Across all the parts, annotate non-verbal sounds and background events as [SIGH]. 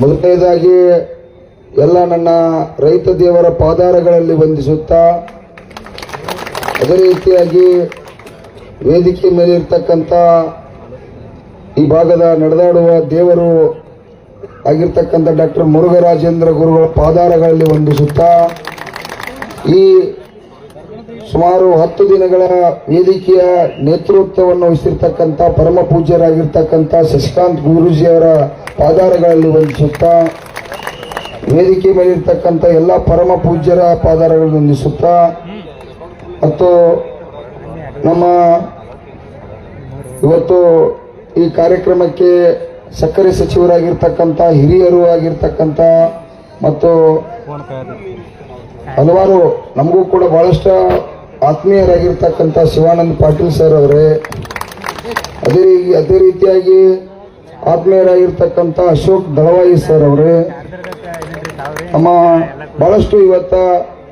ಮೊದಲನೇದಾಗಿ ಎಲ್ಲ ನನ್ನ ರೈತ ದೇವರ ಪಾದಾರಗಳಲ್ಲಿ ವಂದಿಸುತ್ತಾ, ಅದೇ ರೀತಿಯಾಗಿ ವೇದಿಕೆ ಮೇಲೆ ಇರ್ತಕ್ಕಂಥ ಈ ಭಾಗದ ನಡೆದಾಡುವ ದೇವರು ಆಗಿರ್ತಕ್ಕಂಥ ಡಾಕ್ಟರ್ ಮುರುಘರಾಜೇಂದ್ರ ಗುರುಗಳ ಪಾದಾರಗಳಲ್ಲಿ ವಂದಿಸುತ್ತಾ, ಈ ಸುಮಾರು ಹತ್ತು ದಿನಗಳ ವೇದಿಕೆಯ ನೇತೃತ್ವವನ್ನು ವಹಿಸಿರ್ತಕ್ಕಂಥ ಪರಮ ಪೂಜ್ಯರಾಗಿರ್ತಕ್ಕಂಥ ಶಶಿಕಾಂತ್ ಗುರೂಜಿಯವರ ಪಾದಾರಗಳಲ್ಲಿ ವಂದಿಸುತ್ತಾ ವೇದಿಕೆ ಮೇಲಿರ್ತಕ್ಕಂಥ ಎಲ್ಲ ಪರಮ ಪೂಜ್ಯರ ಪಾದಾರಗಳನ್ನು ವಂದಿಸುತ್ತಾ ಮತ್ತು ನಮ್ಮ ಇವತ್ತು ಈ ಕಾರ್ಯಕ್ರಮಕ್ಕೆ ಸಕ್ಕರೆ ಸಚಿವರಾಗಿರ್ತಕ್ಕಂಥ ಹಿರಿಯರು ಆಗಿರ್ತಕ್ಕಂಥ ಮತ್ತು ಹಲವಾರು ನಮಗೂ ಕೂಡ ಬಹಳಷ್ಟು ಆತ್ಮೀಯರಾಗಿರ್ತಕ್ಕಂಥ ಶಿವಾನಂದ್ ಪಾಟೀಲ್ ಸರ್ ಅವರೇ, ಅದೇ ಅದೇ ರೀತಿಯಾಗಿ ಆತ್ಮೀಯರಾಗಿರ್ತಕ್ಕಂಥ ಅಶೋಕ್ ದಳವಾಯಿ ಸರ್ ಅವರೇ, ನಮ್ಮ ಬಹಳಷ್ಟು ಇವತ್ತ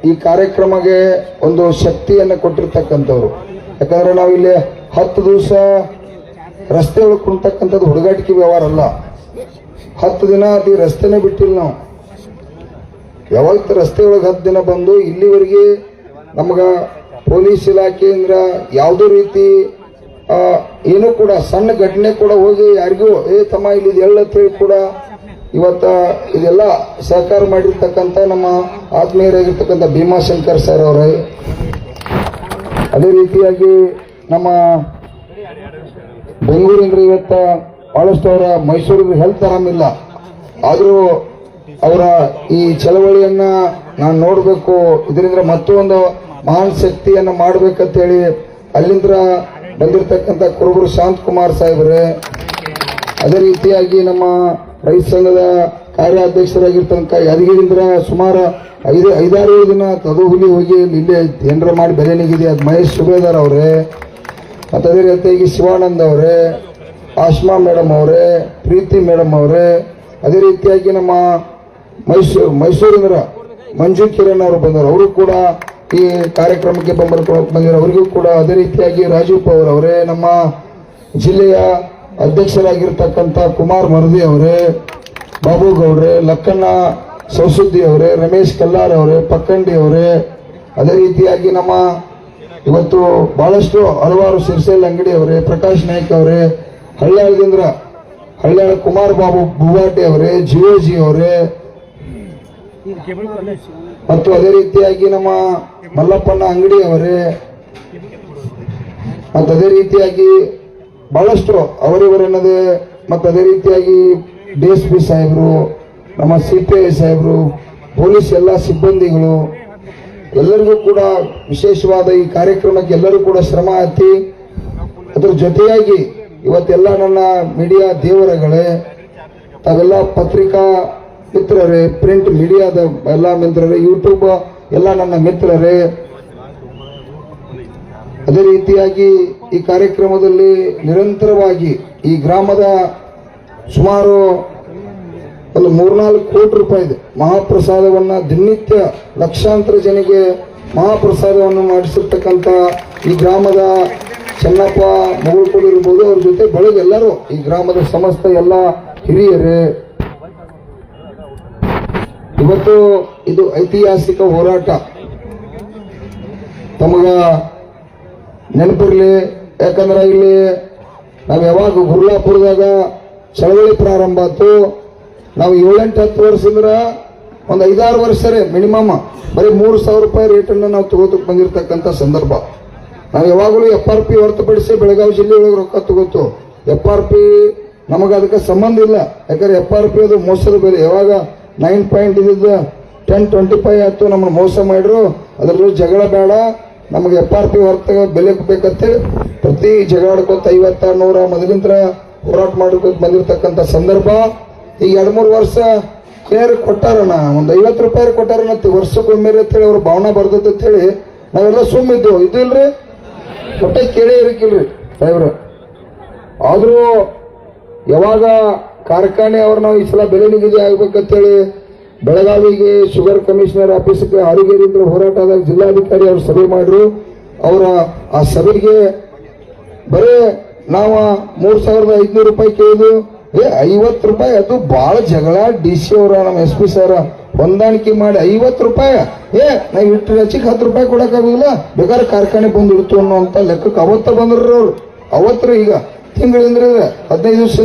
ಈ ಕಾರ್ಯಕ್ರಮಕ್ಕೆ ಒಂದು ಶಕ್ತಿಯನ್ನು ಕೊಟ್ಟಿರ್ತಕ್ಕಂಥವ್ರು. ಯಾಕಂದ್ರೆ ನಾವು ಇಲ್ಲಿ ಹತ್ತು ದಿವಸ ರಸ್ತೆ ಒಳಗೆ ಕುಂತಕ್ಕಂಥದ್ದು ಹುಡುಗಾಟಿಕೆ ವ್ಯವಹಾರ ಅಲ್ಲ. ಹತ್ತು ದಿನ ಅದು ರಸ್ತೆನೇ ಬಿಟ್ಟಿಲ್ಲ ನಾವು. ಯಾವಾಗ ರಸ್ತೆ ಒಳಗೆ ಹತ್ತು ದಿನ ಬಂದು ಇಲ್ಲಿವರೆಗೆ ನಮಗ ಪೊಲೀಸ್ ಇಲಾಖೆಯಿಂದ ಯಾವುದೇ ರೀತಿ ಏನು ಕೂಡ ಸಣ್ಣ ಘಟನೆ ಕೂಡ ಹೋಗಿ ಯಾರಿಗೂ, ಏ ತಮ್ಮ, ಇಲ್ಲಿ ಹೇಳಿ ಕೂಡ ಇವತ್ತ ಇದೆಲ್ಲ ಸಹಕಾರ ಮಾಡಿರ್ತಕ್ಕಂಥ ನಮ್ಮ ಆತ್ಮೀಯರಾಗಿರ್ತಕ್ಕಂಥ ಭೀಮಾಶಂಕರ್ ಸರ್ ಅವರೇ. ಅದೇ ರೀತಿಯಾಗಿ ನಮ್ಮ ಬೆಂಗಳೂರಿಂದ ಇವತ್ತ ಬಹಳಷ್ಟು ಅವರ ಮೈಸೂರಿಗೆ ಹೆಲ್ತ್ ಆರಾಮಿಲ್ಲ ಆದರೂ ಅವರ ಈ ಚಳವಳಿಯನ್ನ ನಾನು ನೋಡಬೇಕು. ಇದರಿಂದ ಮತ್ತೊಂದು ಮಹಾನ್ ಶಕ್ತಿಯನ್ನ ಮಾಡ್ಬೇಕಂತೇಳಿ ಅಲ್ಲಿಂದ ಬಂದಿರತಕ್ಕಂಥ ಕುರುಬರು ಶಾಂತಕುಮಾರ್ ಸಾಹೇಬ್ರೆ, ಅದೇ ರೀತಿಯಾಗಿ ನಮ್ಮ ರೈತ ಸಂಘದ ಕಾರ್ಯಾಧ್ಯಕ್ಷರಾಗಿರ್ತಕ್ಕಂಥ ಯಾದಗಿರಿಂದ ಸುಮಾರು ಐದು, ಐದಾರು ದಿನ ತದೋಹುಲಿ ಹೋಗಿ ಇಲ್ಲೇ ಏನರ ಮಾಡಿ ಬೆಲೆ ನಿಗಿದೆ. ಅದು ಮಹೇಶ್ ಸುಬೇದಾರ್ ಅವರೇ, ಮತ್ತು ಅದೇ ರೀತಿಯಾಗಿ ಶಿವಾನಂದ್ ಅವರೇ, ಆಶ್ಮಾ ಮೇಡಮ್ ಅವರೇ, ಪ್ರೀತಿ ಮೇಡಮ್ ಅವರೇ, ಅದೇ ರೀತಿಯಾಗಿ ನಮ್ಮ ಮೈಸೂರು ಮೈಸೂರಿನ ಮಂಜು ಕಿರಣ್ ಅವರು ಬಂದರು ಅವರು ಕೂಡ ಈ ಕಾರ್ಯಕ್ರಮಕ್ಕೆ ಬೆಂಬಲಿಕೊಳ್ಳೋಕೆ ಬಂದಿರೋ ಅವರಿಗೂ ಕೂಡ ಅದೇ ರೀತಿಯಾಗಿ ರಾಜೀವ್ ಪವರ್ ಅವರೇ ನಮ್ಮ ಜಿಲ್ಲೆಯ ಅಧ್ಯಕ್ಷರಾಗಿರ್ತಕ್ಕಂಥ ಕುಮಾರ್ ಮರದಿ ಅವರೇ, ಬಾಬು ಗೌಡ್ರೆ, ಲಕ್ಕಣ್ಣ ಸೌಸುದ್ದಿ ಅವರೇ, ರಮೇಶ್ ಕಲ್ಲಾರ್ ಅವರೇ, ಪಕ್ಕಂಡಿ ಅವರೇ, ಅದೇ ರೀತಿಯಾಗಿ ನಮ್ಮ ಇವತ್ತು ಬಹಳಷ್ಟು ಹಲವಾರು ಸಿರ್ಸೇಲ್ ಅಂಗಡಿ ಅವರೇ, ಪ್ರಕಾಶ್ ನಾಯ್ಕ ಅವರೇ ಹಳ್ಯಾಳದಿಂದ ಹಳ್ಯಾಳ ಕುಮಾರ್ ಬಾಬು ಬುವಾಟಿ ಅವರೇ, ಜಿಯೋಜಿ ಅವರೇ ಮತ್ತು ಅದೇ ರೀತಿಯಾಗಿ ನಮ್ಮ ಮಲ್ಲಪ್ಪನ ಅಂಗಡಿ ಅವರೇ, ಮತ್ತು ಅದೇ ರೀತಿಯಾಗಿ ಬಹಳಷ್ಟು ಅವರಿವರೆನ್ನದೇ, ಮತ್ತು ಅದೇ ರೀತಿಯಾಗಿ ಡಿ ಎಸ್ ಪಿ ಸಾಹೇಬರು, ನಮ್ಮ ಸಿ ಪಿ ಐ ಸಾಹೇಬರು, ಪೊಲೀಸ್ ಎಲ್ಲ ಸಿಬ್ಬಂದಿಗಳು, ಎಲ್ಲರಿಗೂ ಕೂಡ ವಿಶೇಷವಾದ ಈ ಕಾರ್ಯಕ್ರಮಕ್ಕೆ ಎಲ್ಲರೂ ಕೂಡ ಶ್ರಮ ಹತ್ತಿ, ಅದ್ರ ಜೊತೆಯಾಗಿ ಇವತ್ತೆಲ್ಲ ನನ್ನ ಮೀಡಿಯಾ ದೇವರಗಳೇ, ತಾವೆಲ್ಲ ಪತ್ರಿಕಾ ಮಿತ್ರರೇ ಪ್ರಿಂಟ್ ಮೀಡಿಯಾದ ಎಲ್ಲ ಮಿತ್ರರೇ ಯೂಟ್ಯೂಬ್ ಎಲ್ಲ ನನ್ನ ಮಿತ್ರರೇ. ಅದೇ ರೀತಿಯಾಗಿ ಈ ಕಾರ್ಯಕ್ರಮದಲ್ಲಿ ನಿರಂತರವಾಗಿ ಈ ಗ್ರಾಮದ ಸುಮಾರು ಒಂದು ಮೂರ್ನಾಲ್ಕು ಕೋಟಿ ರೂಪಾಯಿ ಇದೆ. ಮಹಾಪ್ರಸಾದವನ್ನ ದಿನನಿತ್ಯ ಲಕ್ಷಾಂತರ ಜನಿಗೆ ಮಹಾಪ್ರಸಾದವನ್ನು ಮಾಡಿಸಿರ್ತಕ್ಕಂಥ ಈ ಗ್ರಾಮದ ಚೆನ್ನಪ್ಪ ಕೂಡ ಇರ್ಬೋದು, ಅವ್ರ ಜೊತೆ ಬೆಳಗ್ಗೆ ಎಲ್ಲರೂ ಈ ಗ್ರಾಮದ ಸಮಸ್ತ ಎಲ್ಲ ಹಿರಿಯರೇ. ಇವತ್ತು ಇದು ಐತಿಹಾಸಿಕ ಹೋರಾಟ. ತಮಗ ನೆನಪಿರಲಿ, ಯಾಕಂದ್ರೆ ಇಲ್ಲಿ ನಾವು ಯಾವಾಗ ಗುರ್ಲಾಪುರದಾಗ ಚಳವಳಿ ಪ್ರಾರಂಭ ಆಯ್ತು, ನಾವು ಏಳೆಂಟು ಹತ್ತು ವರ್ಷದಿಂದ ಒಂದು ಐದಾರು ವರ್ಷರೇ ಮಿನಿಮಮ್ ಬರೀ ಮೂರು ಸಾವಿರ ರೂಪಾಯಿ ರೇಟನ್ನು ನಾವು ತಗೋತಕ್ಕೆ ಬಂದಿರತಕ್ಕಂಥ ಸಂದರ್ಭ. ನಾವು ಯಾವಾಗಲೂ ಎಫ್ ಆರ್ ಪಿ ಹೊರತುಪಡಿಸಿ ಬೆಳಗಾವಿ ಜಿಲ್ಲೆ ಒಳಗೆ ರೊಕ್ಕ ತಗೋತು. ಎಫ್ ಆರ್ ಪಿ ನಮಗೆ ಅದಕ್ಕೆ ಸಂಬಂಧ ಇಲ್ಲ. ಯಾಕಂದ್ರೆ ಎಫ್ ಆರ್ ಪಿ ಅದು ಮೋಸದ ಬೆಲೆ. ಯಾವಾಗ ನೈನ್ ಪಾಯಿಂಟ್ ಇದ್ದಿದ್ದು ಟೆನ್ ಟ್ವೆಂಟಿ ಫೈವ್ ಆಯ್ತು. ನಮ್ಮನ್ನು ಮೋಸ ಮಾಡಿದ್ರು. ಅದರಲ್ಲೂ ಜಗಳ ಬೇಡ. ನಮಗೆ ಎಫ್ ಆರ್ ಪಿ ಹೊರತಾಗ ಬೆಲೆ ಬೇಕಂತೇಳಿ ಪ್ರತಿ ಜಗಳಾಡ್ಕೊತ ಐವತ್ತ, ನೂರ ಮೊದಲಿಂದ ಹೋರಾಟ ಮಾಡ್ಕೊತ ಬಂದಿರತಕ್ಕಂಥ ಸಂದರ್ಭ. ಈಗ ಎರಡು ಮೂರು ವರ್ಷ ಕೇರ್ ಕೊಟ್ಟಾರಣ ಒಂದು ಐವತ್ತು ರೂಪಾಯಿ ಕೊಟ್ಟಾರಣ ವರ್ಷಕ್ಕೊಮ್ಮೆ ಅಂತೇಳಿ ಅವ್ರ ಭಾವನಾ ಬರ್ತೈತೆ ಅಂತೇಳಿ ನಾವೆಲ್ಲ ಸುಮ್ಮಿದ್ದು ಇದು ಇಲ್ರಿ? ಹೊಟ್ಟೆ ಕೇಳೇ ಇರಕ್ಕಿಲ್ರಿ ಡ್ರೈವ್ರು. ಆದರೂ ಯಾವಾಗ ಕಾರ್ಖಾನೆ ಅವ್ರು ನಾವು ಈ ಸಲ ಬೆಲೆ ನಿಗದಿ ಆಗ್ಬೇಕಂತೇಳಿ ಬೆಳಗಾವಿಗೆ ಶುಗರ್ ಕಮಿಷನರ್ ಆಫೀಸ್ಗೆ ಹಾರಿಗೇರಿಯಿಂದ ಹೋರಾಟದಾಗ ಜಿಲ್ಲಾಧಿಕಾರಿ ಅವರು ಸಭೆ ಮಾಡಿದ್ರು. ಅವರ ಆ ಸಭೆಗೆ ಬರೀ ನಾವು ಮೂರ್ ಸಾವಿರದ ಐದ್ನೂರು ರೂಪಾಯಿ ಕೇಳಿದ್ವು. ಏ, ಐವತ್ತು ರೂಪಾಯಿ? ಅದು ಭಾಳ ಜಗಳ. ಡಿ ಸಿ ಅವರ, ನಮ್ಮ ಎಸ್ ಪಿ ಸರ್ ಹೊಂದಾಣಿಕೆ ಮಾಡಿ ಐವತ್ತು ರೂಪಾಯಿ. ಏ ನಾವು ಇಟ್ಟು ಹೆಚ್ಚಿಗೆ ಹತ್ತು ರೂಪಾಯಿ ಕೊಡೋಕ್ಕಾಗಲಿಲ್ಲ ಬೇಕಾದ್ರೆ ಕಾರ್ಖಾನೆ ಬಂದು ಇಡ್ತು ಅಂತ ಲೆಕ್ಕಕ್ಕೆ ಅವತ್ತ ಬಂದ್ರು ಅವರು. ಅವತ್ರು ಈಗ ತಿಂಗಳಿಂದ್ರೆ ಹದಿನೈದು ದಿವಸ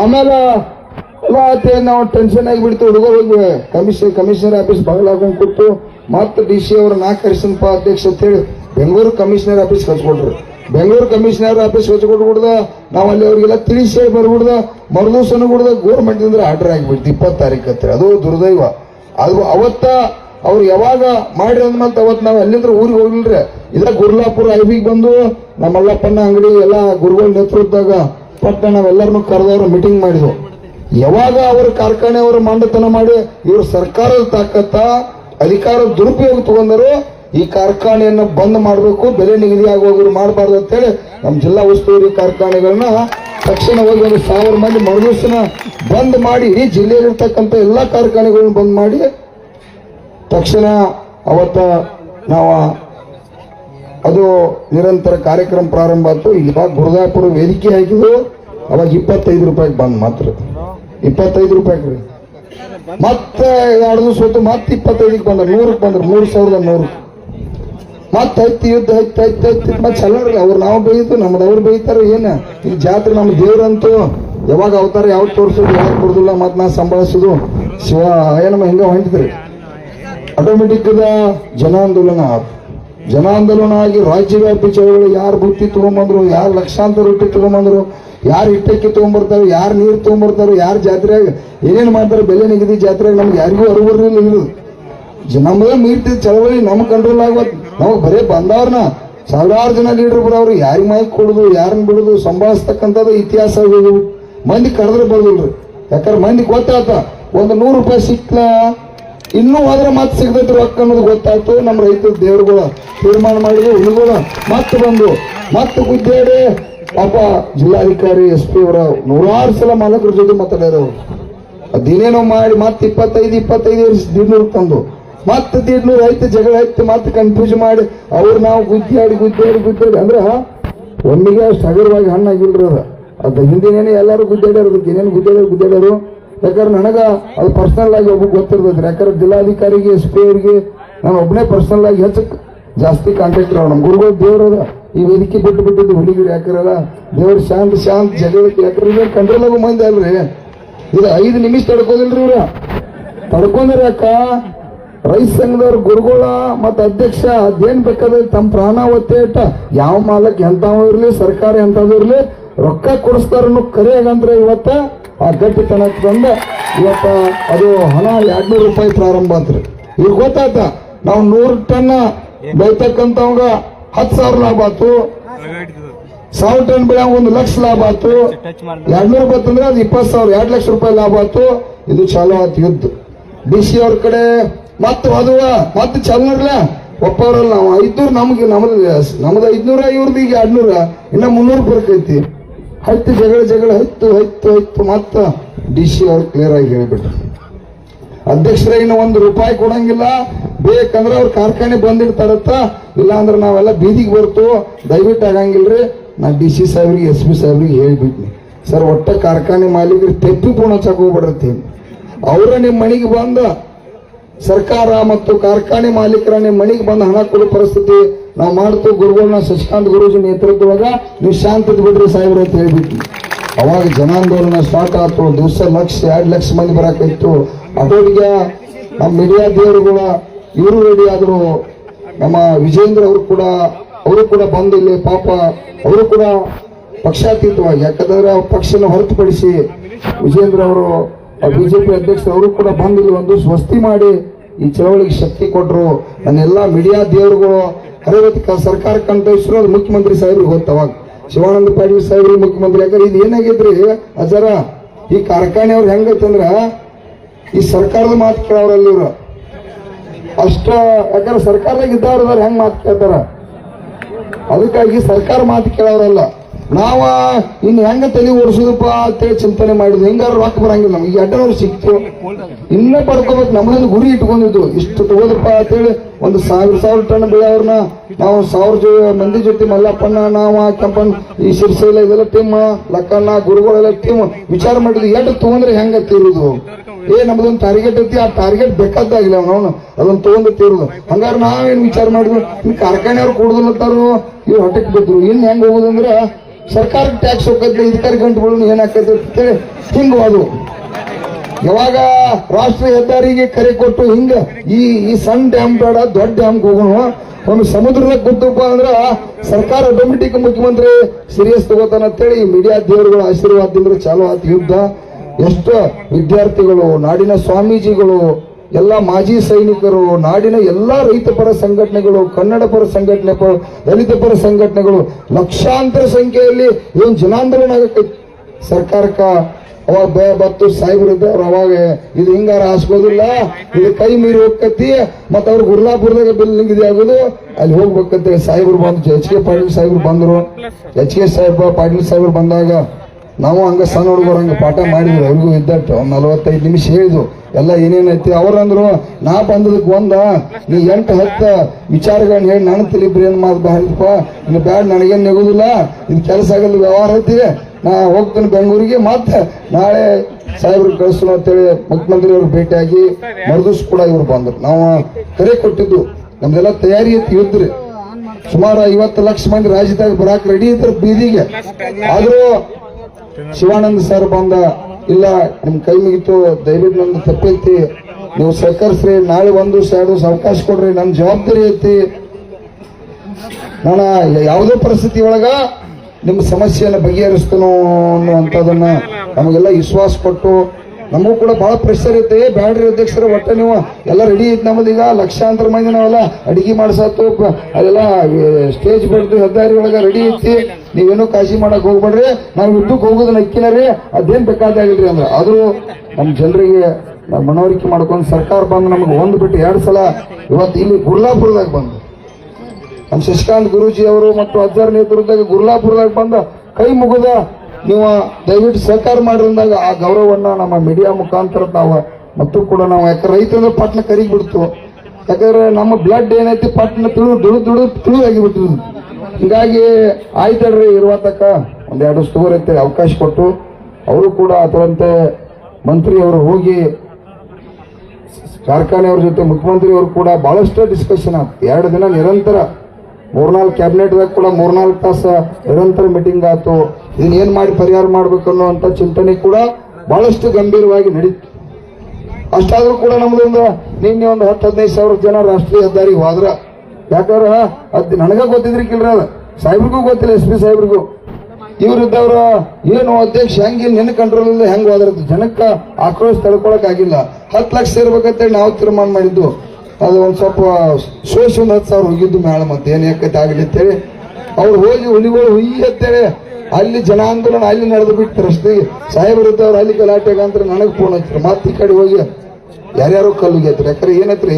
ಆಮೇಲೆ ಆತೆ ನಾವು ಟೆನ್ಷನ್ ಆಗಿಬಿಡ್ತು ಹುಡುಗ ಹೋಗಿ. ಕಮಿಷನ್ ಕಮಿಷನರ್ ಆಫೀಸ್ ಬಗಲ್ ಹಾಕೊಂಡು ಕೊಟ್ಟು ಮತ್ತೆ ಡಿ ಸಿ ಅವ್ರ ನಾ ಕರೆಸನ್ಪ ಅಧ್ಯಕ್ಷ ಅಂತೇಳಿ ಬೆಂಗಳೂರು ಕಮಿಷನರ್ ಆಫೀಸ್ ಕಳ್ಸಿಕೊಟ್ರು. ಬೆಂಗಳೂರು ಕಮಿಷನರ್ ಆಫೀಸ್ ಕಚ್ಕೊಟ್ಬಿಡ್ದ ಬಿಡ್ದ ನಾವು ಅಲ್ಲಿ ಅವ್ರಿಗೆಲ್ಲ ತಿಳಿಸಿ ಬರ್ಬಿಡ್ದ ಮರುದೂಸನು ಬಿಡ್ದ ಗೋರ್ಮೆಂಟ್ ಇಂದ ಆರ್ಡರ್ ಆಗಿಬಿಡ್ತು, ಇಪ್ಪತ್ತು ತಾರೀಕು ಹತ್ತಿರ ಅದು ದುರ್ದೈವ. ಅದು ಅವತ್ತ ಅವ್ರು ಯಾವಾಗ ಮಾಡ್ರಿ ಅಂದ್ಮಂತ ಅವತ್ತು ನಾವು ಎಲ್ಲಿಂದ್ರ ಊರಿಗೆ ಹೋಗಿಲ್ರಿ. ಇಲ್ಲ ಗುರ್ಲಾಪುರ ಐಬಿಗೆ ಬಂದು ನಮ್ಮಲ್ಲಪ್ಪನ ಅಂಗಡಿ ಎಲ್ಲ ಗುರುಗಳ ನೇತೃತ್ವದಾಗ ಪಟ್ಟ ನಾವೆಲ್ಲರನ್ನು ಕರೆದವ್ರು ಮೀಟಿಂಗ್ ಮಾಡಿದ್ವು ಯಾವಾಗ ಅವರು ಕಾರ್ಖಾನೆ ಅವರು ಮಂಡತನ ಮಾಡಿ ಇವರು ಸರ್ಕಾರದ ತಾಕತ್ತ, ಅಧಿಕಾರ ದುರುಪಯೋಗ ತಗೊಂಡರು, ಈ ಕಾರ್ಖಾನೆಯನ್ನು ಬಂದ್ ಮಾಡಬೇಕು, ಬೆಲೆ ನಿಗದಿ ಆಗುವಾಗ ಮಾಡಬಾರ್ದು ಅಂತೇಳಿ ನಮ್ಮ ಜಿಲ್ಲಾ ಉಸ್ತುವಾರಿ ಕಾರ್ಖಾನೆಗಳನ್ನ ತಕ್ಷಣ ಹೋಗಿ ಒಂದು ಸಾವಿರ ಮಂದಿ ಮರುದಿವಸನ ಬಂದ್ ಮಾಡಿ, ಇಡೀ ಜಿಲ್ಲೆಯಲ್ಲಿರ್ತಕ್ಕಂಥ ಎಲ್ಲಾ ಕಾರ್ಖಾನೆಗಳನ್ನ ಬಂದ್ ಮಾಡಿ, ತಕ್ಷಣ ಅವತ್ತ ನಾವು ಅದು ನಿರಂತರ ಕಾರ್ಯಕ್ರಮ ಪ್ರಾರಂಭ ಆಯ್ತು. ಇವಾಗ ಗುರುದಾಪುರ ವೇದಿಕೆ ಹಾಕಿದ್ರು ಅವಾಗ ಇಪ್ಪತ್ತೈದು ರೂಪಾಯಿಗೆ ಬಂದ್ ಮಾತ್ರ. ಇಪ್ಪತ್ತೈದು ರೂಪಾಯಿ ರೀ ಮತ್ತೆ ಎರಡು ದಿವಸ ಹೊತ್ತು ಮತ್ತೆ ಇಪ್ಪತ್ತೈದಕ್ಕೆ ಬಂದ್ರೆ. ನೂರಕ್ಕೆ ಬಂದ್ರು. ಮೂರು ಸಾವಿರದ ನೂರು. ಮತ್ತೆ ಐತಿ ಯುದ್ಧ ಐತಿ ಐತಿ ಐತಿ ಮತ್ತೆ ಚಲೋರಿ ಅವ್ರು ನಾವು ಬೈಯಿತು ನಮ್ದು ಅವ್ರು ಬೈತಾರೆ, ಏನು? ಈ ಜಾತ್ರೆ ನಮ್ಮ ದೇವ್ರಂತೂ ಯಾವಾಗ ಅವತಾರ ಯಾವ ತೋರಿಸೋದು ಯಾವ್ದು ಕೊಡುದಿಲ್ಲ ಮತ್ತೆ ನಾ ಸಂಭಾಳಿಸೋದು. ಶಿವ ಏನಮ್ಮ ಹಿಂಗ ಹೊಂಟಿದ್ರಿ. ಆಟೋಮೆಟಿಕ್ ಜನಾಂದೋಲನ ಆಯ್ತು. ಜನಾಂದೋಲನ ಆಗಿ ರಾಜ್ಯವ್ಯಾಪಿ ಚಳವಳಿ ಯಾರು ಬುತ್ತಿ ತೊಗೊಂಬಂದ್ರು, ಯಾರು ಲಕ್ಷಾಂತರ ರೊಟ್ಟಿ ತೊಗೊಂಬಂದ್ರು, ಯಾರು ಇಟ್ಟಕ್ಕಿ ತೊಗೊಂಬರ್ತಾರೆ, ಯಾರು ನೀರು ತೊಗೊಂಬರ್ತಾರೋ, ಯಾರು ಜಾತ್ರೆಯಾಗ ಏನೇನು ಮಾಡ್ತಾರೆ, ಬೆಲೆ ನಿಗದಿ ಜಾತ್ರೆಯಾಗ ನಮ್ಗೆ ಯಾರಿಗೂ ಅರಿವಿರಲಿಲ್ಲ ಇದು ನಮ್ಮದೇ ಮೀರ್ತಿ ಚಳವಳಿ ನಮ್ ಕಂಟ್ರೋಲ್ ಆಗುವ ನಾವು ಬರೇ ಬಂದವ್ರನ್ನ ಸಾವಿರಾರು ಜನ ಲೀಡರ್ ಬರೋರು ಯಾರಿಗೆ ಮೈಕ್ ಕೊಡೋದು ಯಾರನ್ನ ಬಿಡುದು, ಸಂಭಾಳಿಸ್ತಕ್ಕಂಥದ್ದು ಇತಿಹಾಸ ಮಂದಿ ಮಂದಿ ಕರೆದ್ರೆ ಬರೋದಿಲ್ರಿ. ಯಾಕಂದ್ರೆ ಮಂದಿ ಗೊತ್ತಾತ, ಒಂದು ನೂರು ರೂಪಾಯಿ ಸಿಕ್ಲ ಇನ್ನೂ ಹೋದ್ರೆ ಮತ್ತೆ ಸಿಗದೈತಿ ರೊಕ್ಕ ಅನ್ನೋದು ಗೊತ್ತಾಯ್ತು. ನಮ್ಮ ರೈತರ ದೇವ್ರುಗಳು ತೀರ್ಮಾನ ಮಾಡಿದ್ರು ಹುಡುಗರು ಮತ್ತೆ ಬಂದು ಮತ್ತೆ ಗುದ್ದಾಡಿ, ಪಾಪ ಜಿಲ್ಲಾಧಿಕಾರಿ ಎಸ್ ಪಿ ಅವರ ನೂರಾರು ಸಲ ಮಾಲಕರ ಜೊತೆ ಮಾತಾಡ್ಯಾರ ಅವ್ರು ಅದೇನೇನೋ ಮಾಡಿ ಮತ್ತೆ ಇಪ್ಪತ್ತೈದು ಇಪ್ಪತ್ತೈದು ವರ್ಷ ದಿಡ್ನೂರು ತಂದು, ಮತ್ತೆ ದಿಡ್ನೂರು ರೈತ ಜಗಳ ಐತೆ, ಮತ್ತೆ ಕನ್ಫ್ಯೂಸ್ ಮಾಡಿ ಅವ್ರು ನಾವು ಗುದ್ದಾಡಿ ಗುದ್ದಾಡಿ ಗುದ್ದಾಡಿ. ಅಂದ್ರೆ ಒಮ್ಮಿಗೆ ಅಷ್ಟು ಹಗರವಾಗಿ ಹಣ್ಣಾಗಿಲ್ರಿ ಅದ. ಅದು ಹಿಂದಿನೇನೆ ಎಲ್ಲರೂ ಗುದ್ದಾಡ್ಯಾರ, ಅದಕ್ಕೆ ಏನೇನು ಗುದ್ದಾಡ್ಯಾರ, ಗುದ್ದಾಡ್ಯಾರು? ಯಾಕಂದ್ರೆ ನನಗೆ ಅದು ಪರ್ಸನಲ್ ಆಗಿ ಒಬ್ಬ ಗೊತ್ತಿರ್ತೈತ್ರಿ ಯಾಕಂದ್ರೆ ಜಿಲ್ಲಾಧಿಕಾರಿಗೆ ಎಸ್ ಪಿ ಅವರಿಗೆ ನಾನು ಒಬ್ಬನೇ ಪರ್ಸನಲ್ ಆಗಿ ಹೆಚ್ಚು ಜಾಸ್ತಿ ಕಾಂಟ್ಯಾಕ್ಟ್ ನಮ್ಮ ಗುರುಗಳು ದೇವ್ರದ ಈ ವೇದಿಕೆ ಬಿಟ್ಟು ಬಿಟ್ಟಿದ್ದು ಹುಡುಗಿರು ಯಾಕರಲ್ಲ ದೇವ್ರ ಶಾಂತ ಶಾಂತ ಜಗಳಕ್ಕೆ ಯಾಕಂದ್ರೆ ಕಂಟ್ರೋಲ್ ಆಗೋ ಮಂದಿ ಅಲ್ರಿ. ಇದು ಐದು ನಿಮಿಷ ತಡ್ಕೋದಿಲ್ರಿ ಇವ್ರ. ತಡ್ಕೊಂಡ್ರ ಅಕ್ಕ ರೈತ ಸಂಘದವ್ರ ಗುರುಗಳ ಮತ್ತ ಅಧ್ಯಕ್ಷ, ಅದೇನ್ ಬೇಕಾದ್ರೆ ತಮ್ಮ ಪ್ರಾಣ ಇಟ್ಟ ಯಾವ ಮಾಲಕ್ ಎಂತ ಇರ್ಲಿ, ಸರ್ಕಾರ ಎಂತಾವ್ ಇರ್ಲಿ ರೊಕ್ಕ ಕೊಡಿಸ್ತಾರನ್ನು ಕರೆಯಾಗಂದ್ರೆ ಇವತ್ತ ಆ ಗಟ್ಟಿತನಕ್ಕೆ ಬಂದ ಇವತ್ತ ಅದು ಹಣ ಎರಡ್ನೂರು ರೂಪಾಯಿ ಪ್ರಾರಂಭ ಆತ್ರಿ ಈಗ ಗೊತ್ತಾಯ್ತ, ನಾವು ನೂರು ಟನ್ ಬೈತಕ್ಕಂತವಂಗ ಹತ್ತು ಸಾವಿರ ಲಾಭ ಆತು ಸಾವಿರ ಟನ್ ಬೆಳೆ ಒಂದು ಲಕ್ಷ ಲಾಭ ಆತು ಎರಡ್ನೂರು ಬತ್ತಂದ್ರೆ ಅದು ಇಪ್ಪತ್ತು ಸಾವಿರ, ಎರಡು ಲಕ್ಷ ರೂಪಾಯಿ ಲಾಭ ಆತು ಇದು ಚಾಲು ಆತು ಯುದ್ಧ. ಡಿ ಸಿ ಅವ್ರ ಕಡೆ ಮತ್ತೆ ಅದುವ ಮತ್ತೆ ಚಾಲು ನೋಡ್ಲ ಒಪ್ಪವ್ರಲ್ಲ ನಾವು. ಐದ್ನೂರು ನಮ್ಗೆ, ನಮ್ದು ನಮ್ದು ಐದ್ನೂರ ಇವ್ರದ್ದು ಈಗ ಎರಡ್ನೂರ, ಇನ್ನ ಮುನ್ನೂರು ಬರಕೈತಿ. ಹತ್ತು ಜಗಳ ಜಗಳ, ಹತ್ತು ಹತ್ತು ಹತ್ತು ಮತ್ತ ಡಿ ಸಿ ಅವ್ರು ಕ್ಲಿಯರ್ ಆಗಿ ಹೇಳಿಬಿಟ್ರು. ಅಧ್ಯಕ್ಷರ, ಇನ್ನು ಒಂದು ರೂಪಾಯಿ ಕೊಡಂಗಿಲ್ಲ. ಬೇಕಂದ್ರೆ ಅವ್ರ ಕಾರ್ಖಾನೆ ಬಂದಿರ್ತಾರತ್ತ ಇಲ್ಲ ಅಂದ್ರೆ ನಾವೆಲ್ಲ ಬೀದಿಗೆ ಬರ್ತು. ದಯವಿಟ್ಟು ಆಗಂಗಿಲ್ರಿ. ನಾ ಡಿ ಸಿ ಸಾಹೇಬ್ರಿಗೆ ಎಸ್ ಪಿ ಸಾಹೇಬ್ರಿಗೆ ಹೇಳ್ಬಿಟ್ನಿ. ಸರ್, ಒಟ್ಟ ಕಾರ್ಖಾನೆ ಮಾಲೀಕರು ತೆಪ್ಪಿ ಪೂರ್ಣ ಹೋಗ್ಬಿಡ್ರಿ ಅವರ ನಿಮ್ಮ ಮನೆಗೆ ಬಂದ ಸರ್ಕಾರ ಮತ್ತು ಕಾರ್ಖಾನೆ ಮಾಲೀಕರ ನಿಮ್ಮ ಮನೆಗೆ ಬಂದು ಹಣ ಕೊಡೋ ಪರಿಸ್ಥಿತಿ ನಾವು ಮಾಡ್ತು ಗುರುಗಳನ್ನ ಶಶಿಕಾಂತ್ ಗುರುಜಿ ನೇತೃತ್ವದಾಗ ನೀವು ಶಾಂತದ ಬಿಡ್ರಿ ಸಾಹೇಬ್ರ ಅಂತ ಹೇಳ್ಬಿಟ್ಟು ಅವಾಗ ಜನಾಂದೋಲನ ಸ್ಟಾರ್ಟ್ ಆಯ್ತು ದಿವಸ ಲಕ್ಷ, ಎರಡು ಲಕ್ಷ ಮಂದಿ ಬರಾಕಿತ್ತು ಅದರಿಗೆ ನಮ್ಮ ಮೀಡಿಯಾ ದೇವರುಗಳ, ಇವರು ರೆಡಿ ಆದ್ರು. ನಮ್ಮ ವಿಜೇಂದ್ರ ಅವರು ಕೂಡ ಅವರು ಕೂಡ ಬಂದು ಇಲ್ಲಿ ಪಾಪ, ಅವರು ಕೂಡ ಪಕ್ಷಾತೀತವಾಗಿ, ಯಾಕಂದ್ರೆ ಅವ್ರ ಪಕ್ಷನ ಹೊರತುಪಡಿಸಿ ವಿಜೇಂದ್ರ ಅವರು ಬಿಜೆಪಿ ಅಧ್ಯಕ್ಷರು ಅವರು ಕೂಡ ಬಂದು ಇಲ್ಲಿ ಒಂದು ಸ್ವಸ್ತಿ ಮಾಡಿ ಈ ಚಳವಳಿಗೆ ಶಕ್ತಿ ಕೊಟ್ಟರು ನನ್ನೆಲ್ಲ ಮೀಡಿಯಾ ದೇವರುಗಳು, ಅರವತ್ತು ಸರ್ಕಾರ ಕಂಠಿಸಿದ್ರು ಅದು ಮುಖ್ಯಮಂತ್ರಿ ಸಾಹೇಬ್ರಿಗೆ ಗೊತ್ತು ಅವಾಗ. ಶಿವಾನಂದ ಪಾಟೀಲ್ ಸಾಹೇಬ್ರಿ ಮುಖ್ಯಮಂತ್ರಿ ಯಾಕಂದ್ರೆ ಇದು ಏನಾಗಿದ್ರಿ? ಅಜರ, ಈ ಕಾರ್ಖಾನೆ ಅವ್ರು ಹೆಂಗೈತಂದ್ರ ಈ ಸರ್ಕಾರದ ಮಾತು ಕೇಳೋರಲ್ಲಿ ಇವ್ರು. ಅಷ್ಟ ಯಾಕಂದ್ರೆ ಸರ್ಕಾರದಾಗ ಇದ್ದವ್ರ ಹೆಂಗ್ ಮಾತು ಕೇಳ್ತಾರ? ಅದಕ್ಕಾಗಿ ಸರ್ಕಾರ ಮಾತು ಕೇಳೋರಲ್ಲ. ನಾವ ಇನ್ ಹೆಂಗ ತಲೆ ಓಡಿಸೋದಪ್ಪ ಅಂತೇಳಿ ಚಿಂತನೆ ಮಾಡಿದ್ವಿ. ಹೆಂಗಾರು ರೊಕ್ಕ ಬರಂಗಿಲ್ಲ. ನಮ್ಗೆ ಎಡ್ಡನವ್ರು ಸಿಕ್ತು. ಇನ್ನೂ ಪಡ್ಕೋಬೇಕು. ನಮ್ಮ ಗುರಿ ಇಟ್ಕೊಂಡಿದ್ರು ಇಷ್ಟು ತಗೋದಪ್ಪ ಅಂತೇಳಿ ಒಂದು ಸಾವಿರ ಸಾವಿರ ಟನ್ ಬೆಳೆಯವ್ರನ್ನ. ನಾವು ಸಾವಿರ ಜೊ, ಮಂದಿ ಜೊತೆ ಮಲ್ಲಪ್ಪಣ್ಣ, ನಾವು ಕೆಂಪಣ್ಣ, ಈ ಶಿರ್ಸೈಲ ಇದೆಲ್ಲ ಟೀಮ್ ಲಕ್ಕಣ್ಣ, ಗುರುಗಳೆಲ್ಲ ಟೀಮ್ ವಿಚಾರ ಮಾಡಿದ್ವಿ. ಎಷ್ಟು ತಗೊಂಡ್ರೆ ಹೆಂಗ ತೀರುದು? ಏ, ನಮ್ದೊಂದು ಟಾರ್ಗೆಟ್ ಐತಿ. ಆ ಟಾರ್ಗೆಟ್ ಬೇಕಾದಾಗಿಲ್ಲ ಅವನು. ಅದನ್ನ ತೊಗೊಂಡು ತೀರುದು. ಹಂಗಾರ ನಾವೇನ್ ವಿಚಾರ ಮಾಡಿದ್ವಿ. ಇನ್ ಕಾರ್ಖಾನೆಯವ್ರು ಕೊಡುದಿಲ್ಲತ್ತಾರು ಇವ್ರು ಹೊಟ್ಟೆಗೆ ಬಿದ್ರು ಇನ್ ಹೆಂಗ್ ಹೋಗುದಂದ್ರ ಸರ್ಕಾರಕ್ಕೆ ಟ್ಯಾಕ್ಸ್ ಹೋಗತ್ತೆ ಇದಕ್ಕೆ ಗಂಟುಗಳನ್ನ ಏನಾಕೈತೆ ಅಂತೇಳಿ ಹಿಂಗ್ ಅದು ಯಾವಾಗ ರಾಷ್ಟ್ರೀಯ ಹೆದ್ದಾರಿಗೆ ಕರೆ ಕೊಟ್ಟು ಹಿಂಗ ಈ ಈ ಸಣ್ಣ ಡ್ಯಾಮ್ ಬೇಡ, ದೊಡ್ಡ ಡ್ಯಾಮ್ ಹೋಗೋಣ ಒಮ್ಮೆ ಸಮುದ್ರದ ಗುದ್ದಪ್ಪ ಅಂದ್ರ ಸರ್ಕಾರ ಆಟೋಮೆಟಿಕ್ ಮುಖ್ಯಮಂತ್ರಿ ಸೀರಿಯಸ್ ತಗೋತಾನ ಅಂತೇಳಿ ಮೀಡಿಯಾ ದೇವರುಗಳ ಆಶೀರ್ವಾದದಿಂದ ಚಾಲು ಆತ ಯುದ್ಧ. ಎಷ್ಟು ವಿದ್ಯಾರ್ಥಿಗಳು, ನಾಡಿನ ಸ್ವಾಮೀಜಿಗಳು, ಎಲ್ಲ ಮಾಜಿ ಸೈನಿಕರು, ನಾಡಿನ ಎಲ್ಲಾ ರೈತ ಪರ ಸಂಘಟನೆಗಳು, ಕನ್ನಡ ಪರ ಸಂಘಟನೆ ದಲಿತ ಪರ ಸಂಘಟನೆಗಳು ಲಕ್ಷಾಂತರ ಸಂಖ್ಯೆಯಲ್ಲಿ ಏನು ಜನಾಂದೋಲನ ಆಗಕ್ಕೈತಿ ಸರ್ಕಾರಕ್ಕ ಅವಾಗ ಬತ್ತು ಸಾಹೇಬ್ರು ಇದ್ದವ್ರು ಅವಾಗ ಇದು ಹಿಂಗಾರ ಹಾಸ್ಬೋದಿಲ್ಲ ಇದು ಕೈ ಮೀರಿ ಹೋಗ್ತತಿ. ಮತ್ತ ಅವ್ರು ಗುರ್ಲಾಪುರದಾಗ ಬಿಲ್ಡಿಂಗ್ ಇದೆ ಆಗೋದು? ಅಲ್ಲಿ ಹೋಗ್ಬೇಕಂತ ಸಾಹೇಬ್ರು ಬಂದು ಎಚ್ ಕೆ ಪಾಟೀಲ್ ಸಾಹೇಬ್ರು ಬಂದ್ರು. ಎಚ್ ಕೆ ಸಾಹೇಬ್ ಪಾಟೀಲ್ ಸಾಹೇಬ್ರು ಬಂದಾಗ ನಾವು ಹಂಗ ಸಣ್ಣ ಹುಡುಗರು ಹಂಗ ಪಾಠ ಮಾಡಿದ್ರು. ಅವ್ರಿಗೂ ಇದ್ದಟ್ಟು ಒಂದ್ ನಲವತ್ತೈದು ನಿಮಿಷ ಹೇಳಿದ್ರು. ಎಲ್ಲ ಏನೇನೈತಿ ಅವ್ರಂದ್ರು, ನಾ ಬಂದದಕ್ಕೆ ಒಂದ, ನೀ ಎಂಟು ಹತ್ತ ವಿಚಾರಗಳನ್ನ ಹೇಳಿ ನಾನು ತಿಳಿಬ್ರಿ ಏನ್ ಮಾತು ಬಾರಿಪ್ಪ. ಇನ್ನು ಬ್ಯಾಡ ನನಗೇನ್ ನೆಗೋದಿಲ್ಲ. ಇದು ಕೆಲಸ ಆಗಲ್ಲ ವ್ಯವಹಾರ ಐತಿ. ನಾ ಹೋಗ್ತೀನಿ ಬೆಂಗಳೂರಿಗೆ, ಮತ್ತೆ ನಾಳೆ ಸಾಹೇಬ್ರಿಗೆ ಅಂತ ಅಂತೇಳಿ ಮುಖ್ಯಮಂತ್ರಿ ಅವ್ರಿಗೆ ಭೇಟಿಯಾಗಿ ಮರುದಿವ್ಸ ಕೂಡ ಇವ್ರು ಬಂದ್ರು. ನಾವು ಕರೆ ಕೊಟ್ಟಿದ್ದು, ನಮ್ದೆಲ್ಲ ತಯಾರಿ ಯುದ್ಧ ಸುಮಾರು ಐವತ್ತು ಲಕ್ಷ ಮಂದಿ ರಾಜ್ಯದಾಗ ಬರಾಕ್ ರೆಡಿ ಇದ್ರು ಬೀದಿಗೆ. ಆದ್ರೂ ಶಿವಾನಂದ ಸರ್ ಬಂದ, ಇಲ್ಲ, ನಿಮ್ ಕೈ ಮುಗಿತು, ದಯವಿಟ್ಟು ನಮ್ದು ತಪ್ಪೈತಿ. ನೀವು ಸಹಕರಿಸ್ರಿ, ನಾಳೆ ಒಂದು ದಿವಸ, ಎರಡು ದಿವಸ ಅವಕಾಶ ಕೊಡ್ರಿ ನನ್ನ ಜವಾಬ್ದಾರಿ ಐತಿ. ನಾನು ಯಾವುದೇ ಪರಿಸ್ಥಿತಿ ಒಳಗ ನಿಮ್ಮ ಸಮಸ್ಯೆಯನ್ನು ಬಗೆಹರಿಸ್ತೇನೋ ಅನ್ನುವಂಥದ್ದನ್ನು ನಮಗೆಲ್ಲ ವಿಶ್ವಾಸ ಕೊಟ್ಟು ನಮಗೂ ಕೂಡ ಬಹಳ ಪ್ರೆಷರ್ ಐತೆ ಬ್ಯಾಡ್ರಿ ಅಧ್ಯಕ್ಷರ, ಒಟ್ಟೆ ನೀವು ಎಲ್ಲ ರೆಡಿ ಐತಿ ಈಗ. ಲಕ್ಷಾಂತರ ಮಂದಿ ನಾವೆಲ್ಲ ಅಡಿಗೆ ಮಾಡಿಸತ್ತು ಅದೆಲ್ಲ ಸ್ಟೇಜ್ ಬೆಳೆದು ಹೆದ್ದಾರಿ ಒಳಗೆ ರೆಡಿ ಐತಿ ನೀವೇನು ಕಾಶಿ ಮಾಡಕ್ಕೆ ಹೋಗ್ಬೇಡ್ರಿ. ನಾವು ಯುದ್ಧಕ್ಕೆ ಹೋಗೋದು ನಕ್ಕಿನರಿ ಅದೇನ್ ಬೇಕಾದಾಗಿಲ್ರಿ ಅಂದ್ರೆ. ಆದರೂ ನಮ್ಮ ಜನರಿಗೆ ನಾವು ಮನವರಿಕೆ ಮಾಡ್ಕೊಂಡು ಸರ್ಕಾರ ಬಂದು ನಮಗೆ ಒಂದು ಬಿಟ್ಟು ಎರಡು ಸಲ ಇವತ್ತು ಇಲ್ಲಿ ಗುರ್ಲಾಪುರದಾಗ ಬಂದು ನಮ್ಮ ಶಶಿಕಾಂತ್ ಗುರೂಜಿ ಅವರು ಮತ್ತು ಅಜ್ಜರ ನೇತೃತ್ವದಾಗ ಗುರ್ಲಾಪುರದಾಗ ಬಂದ ಕೈ ಮುಗಿದ ನೀವು ದಯವಿಟ್ಟು ಸಹಕಾರ ಮಾಡಿರಂದಾಗ ಆ ಗೌರವವನ್ನು ನಮ್ಮ ಮೀಡಿಯಾ ಮುಖಾಂತರ ನಾವು ಮತ್ತು ಕೂಡ ನಾವು ಯಾಕಂದ್ರೆ ಪಟ್ನ ಕರಿಗ್ ಬಿಡ್ತು ಯಾಕಂದ್ರೆ ನಮ್ಮ ಬ್ಲಡ್ ಏನೈತಿ ಪಟ್ನ ತುಳು ದುಳು ದುಳು ತುಳು ಆಗಿಬಿಟ್ಟಿದ್ರು ಹಿಂಗಾಗಿ ಆಯ್ತಡ್ರಿ ಇರುವ ತಕ್ಕ ಒಂದೆರಡು ಸ್ಟೋರ್ ಐತೆ ಅವಕಾಶ ಕೊಟ್ಟು ಅವರು ಕೂಡ ಅದರಂತೆ ಮಂತ್ರಿಯವರು ಹೋಗಿ ಕಾರ್ಖಾನೆಯವ್ರ ಜೊತೆ ಮುಖ್ಯಮಂತ್ರಿಯವರು ಕೂಡ ಭಾಳಷ್ಟು ಡಿಸ್ಕಷನ್ ಎರಡು ದಿನ ನಿರಂತರ ಮೂರ್ನಾಲ್ಕು ಕ್ಯಾಬಿನೆಟ್ದಾಗ ಕೂಡ ಮೂರ್ನಾಲ್ಕು ತಾಸ ನಿರಂತರ ಮೀಟಿಂಗ್ ಆಯ್ತು. ಇದನ್ನೇನು ಮಾಡಿ ಪರಿಹಾರ ಮಾಡ್ಬೇಕು ಅನ್ನುವಂಥ ಚಿಂತನೆ ಕೂಡ ಬಹಳಷ್ಟು ಗಂಭೀರವಾಗಿ ನಡೀತು. ಅಷ್ಟಾದರೂ ಕೂಡ ನಮ್ದೊಂದು ನಿನ್ನೆ ಒಂದು ಹತ್ತು, ಹದಿನೈದು ಸಾವಿರ ಜನ ರಾಷ್ಟ್ರೀಯ ಹೆದ್ದಾರಿಗೆ ಹೋದ್ರ. ಯಾಕಂದ್ರ, ಅದ್ ನನಗೆ ಗೊತ್ತಿದ್ರಿಕ್ಕಿಲ್ರ ಅದು. ಸಾಹೇಬ್ರಿಗೂ ಗೊತ್ತಿಲ್ಲ, ಎಸ್ ಪಿ ಸಾಹೇಬ್ರಿಗೂ. ಇವ್ರಿದ್ದವ್ರ ಏನು ಅಧ್ಯಕ್ಷ ಹೆಂಗೆ ನಿನ್ನ ಕಂಟ್ರೋಲ್ ಹೆಂಗೆ ಹೆಂಗ್ ಹೋದ್ರ ಜನಕ್ಕ ಆಕ್ರೋಶ ತಡ್ಕೊಳಕ್ ಆಗಿಲ್ಲ ಹತ್ತು ಲಕ್ಷ ಸೇರ್ಬೇಕಂತೇಳಿ ನಾವು ತೀರ್ಮಾನ ಮಾಡಿದ್ದು. ಅದು ಒಂದು ಸ್ವಲ್ಪ ಶೋಷ ಒಂದು ಹತ್ತು ಸಾವಿರ ಹೋಗಿದ್ದು ಮೇಡಮ್ ಅಂತ ಏನು ಯಾಕೈತೆ ಆಗಲಿ ಅಂತೇಳಿ. ಅವ್ರು ಹೋಗಿ ಹುಲಿಗಳು ಹುಯ್ಯಿ ಅಂತೇಳಿ ಅಲ್ಲಿ ಜನಾಂದೋಲನ ಅಲ್ಲಿ ನಡೆದು ಬಿಡ್ತಾರೆ ಅಷ್ಟೇ. ಸಾಹೇಬರಿದ್ದು ಇದ್ದವ್ರು ಅಲ್ಲಿ ಗಲಾಟೆಗ ಅಂತ ನನಗೆ ಫೋನ್ ಹಚ್ಚಿದ್ರು ಮತ್ತೆ ಈ ಕಡೆ ಹೋಗಿ ಯಾರ್ಯಾರೋ ಕಲ್ಲಿಗೆ ಐತ್ರಿ ಯಾಕಂದ್ರೆ ಏನೈತ್ರಿ?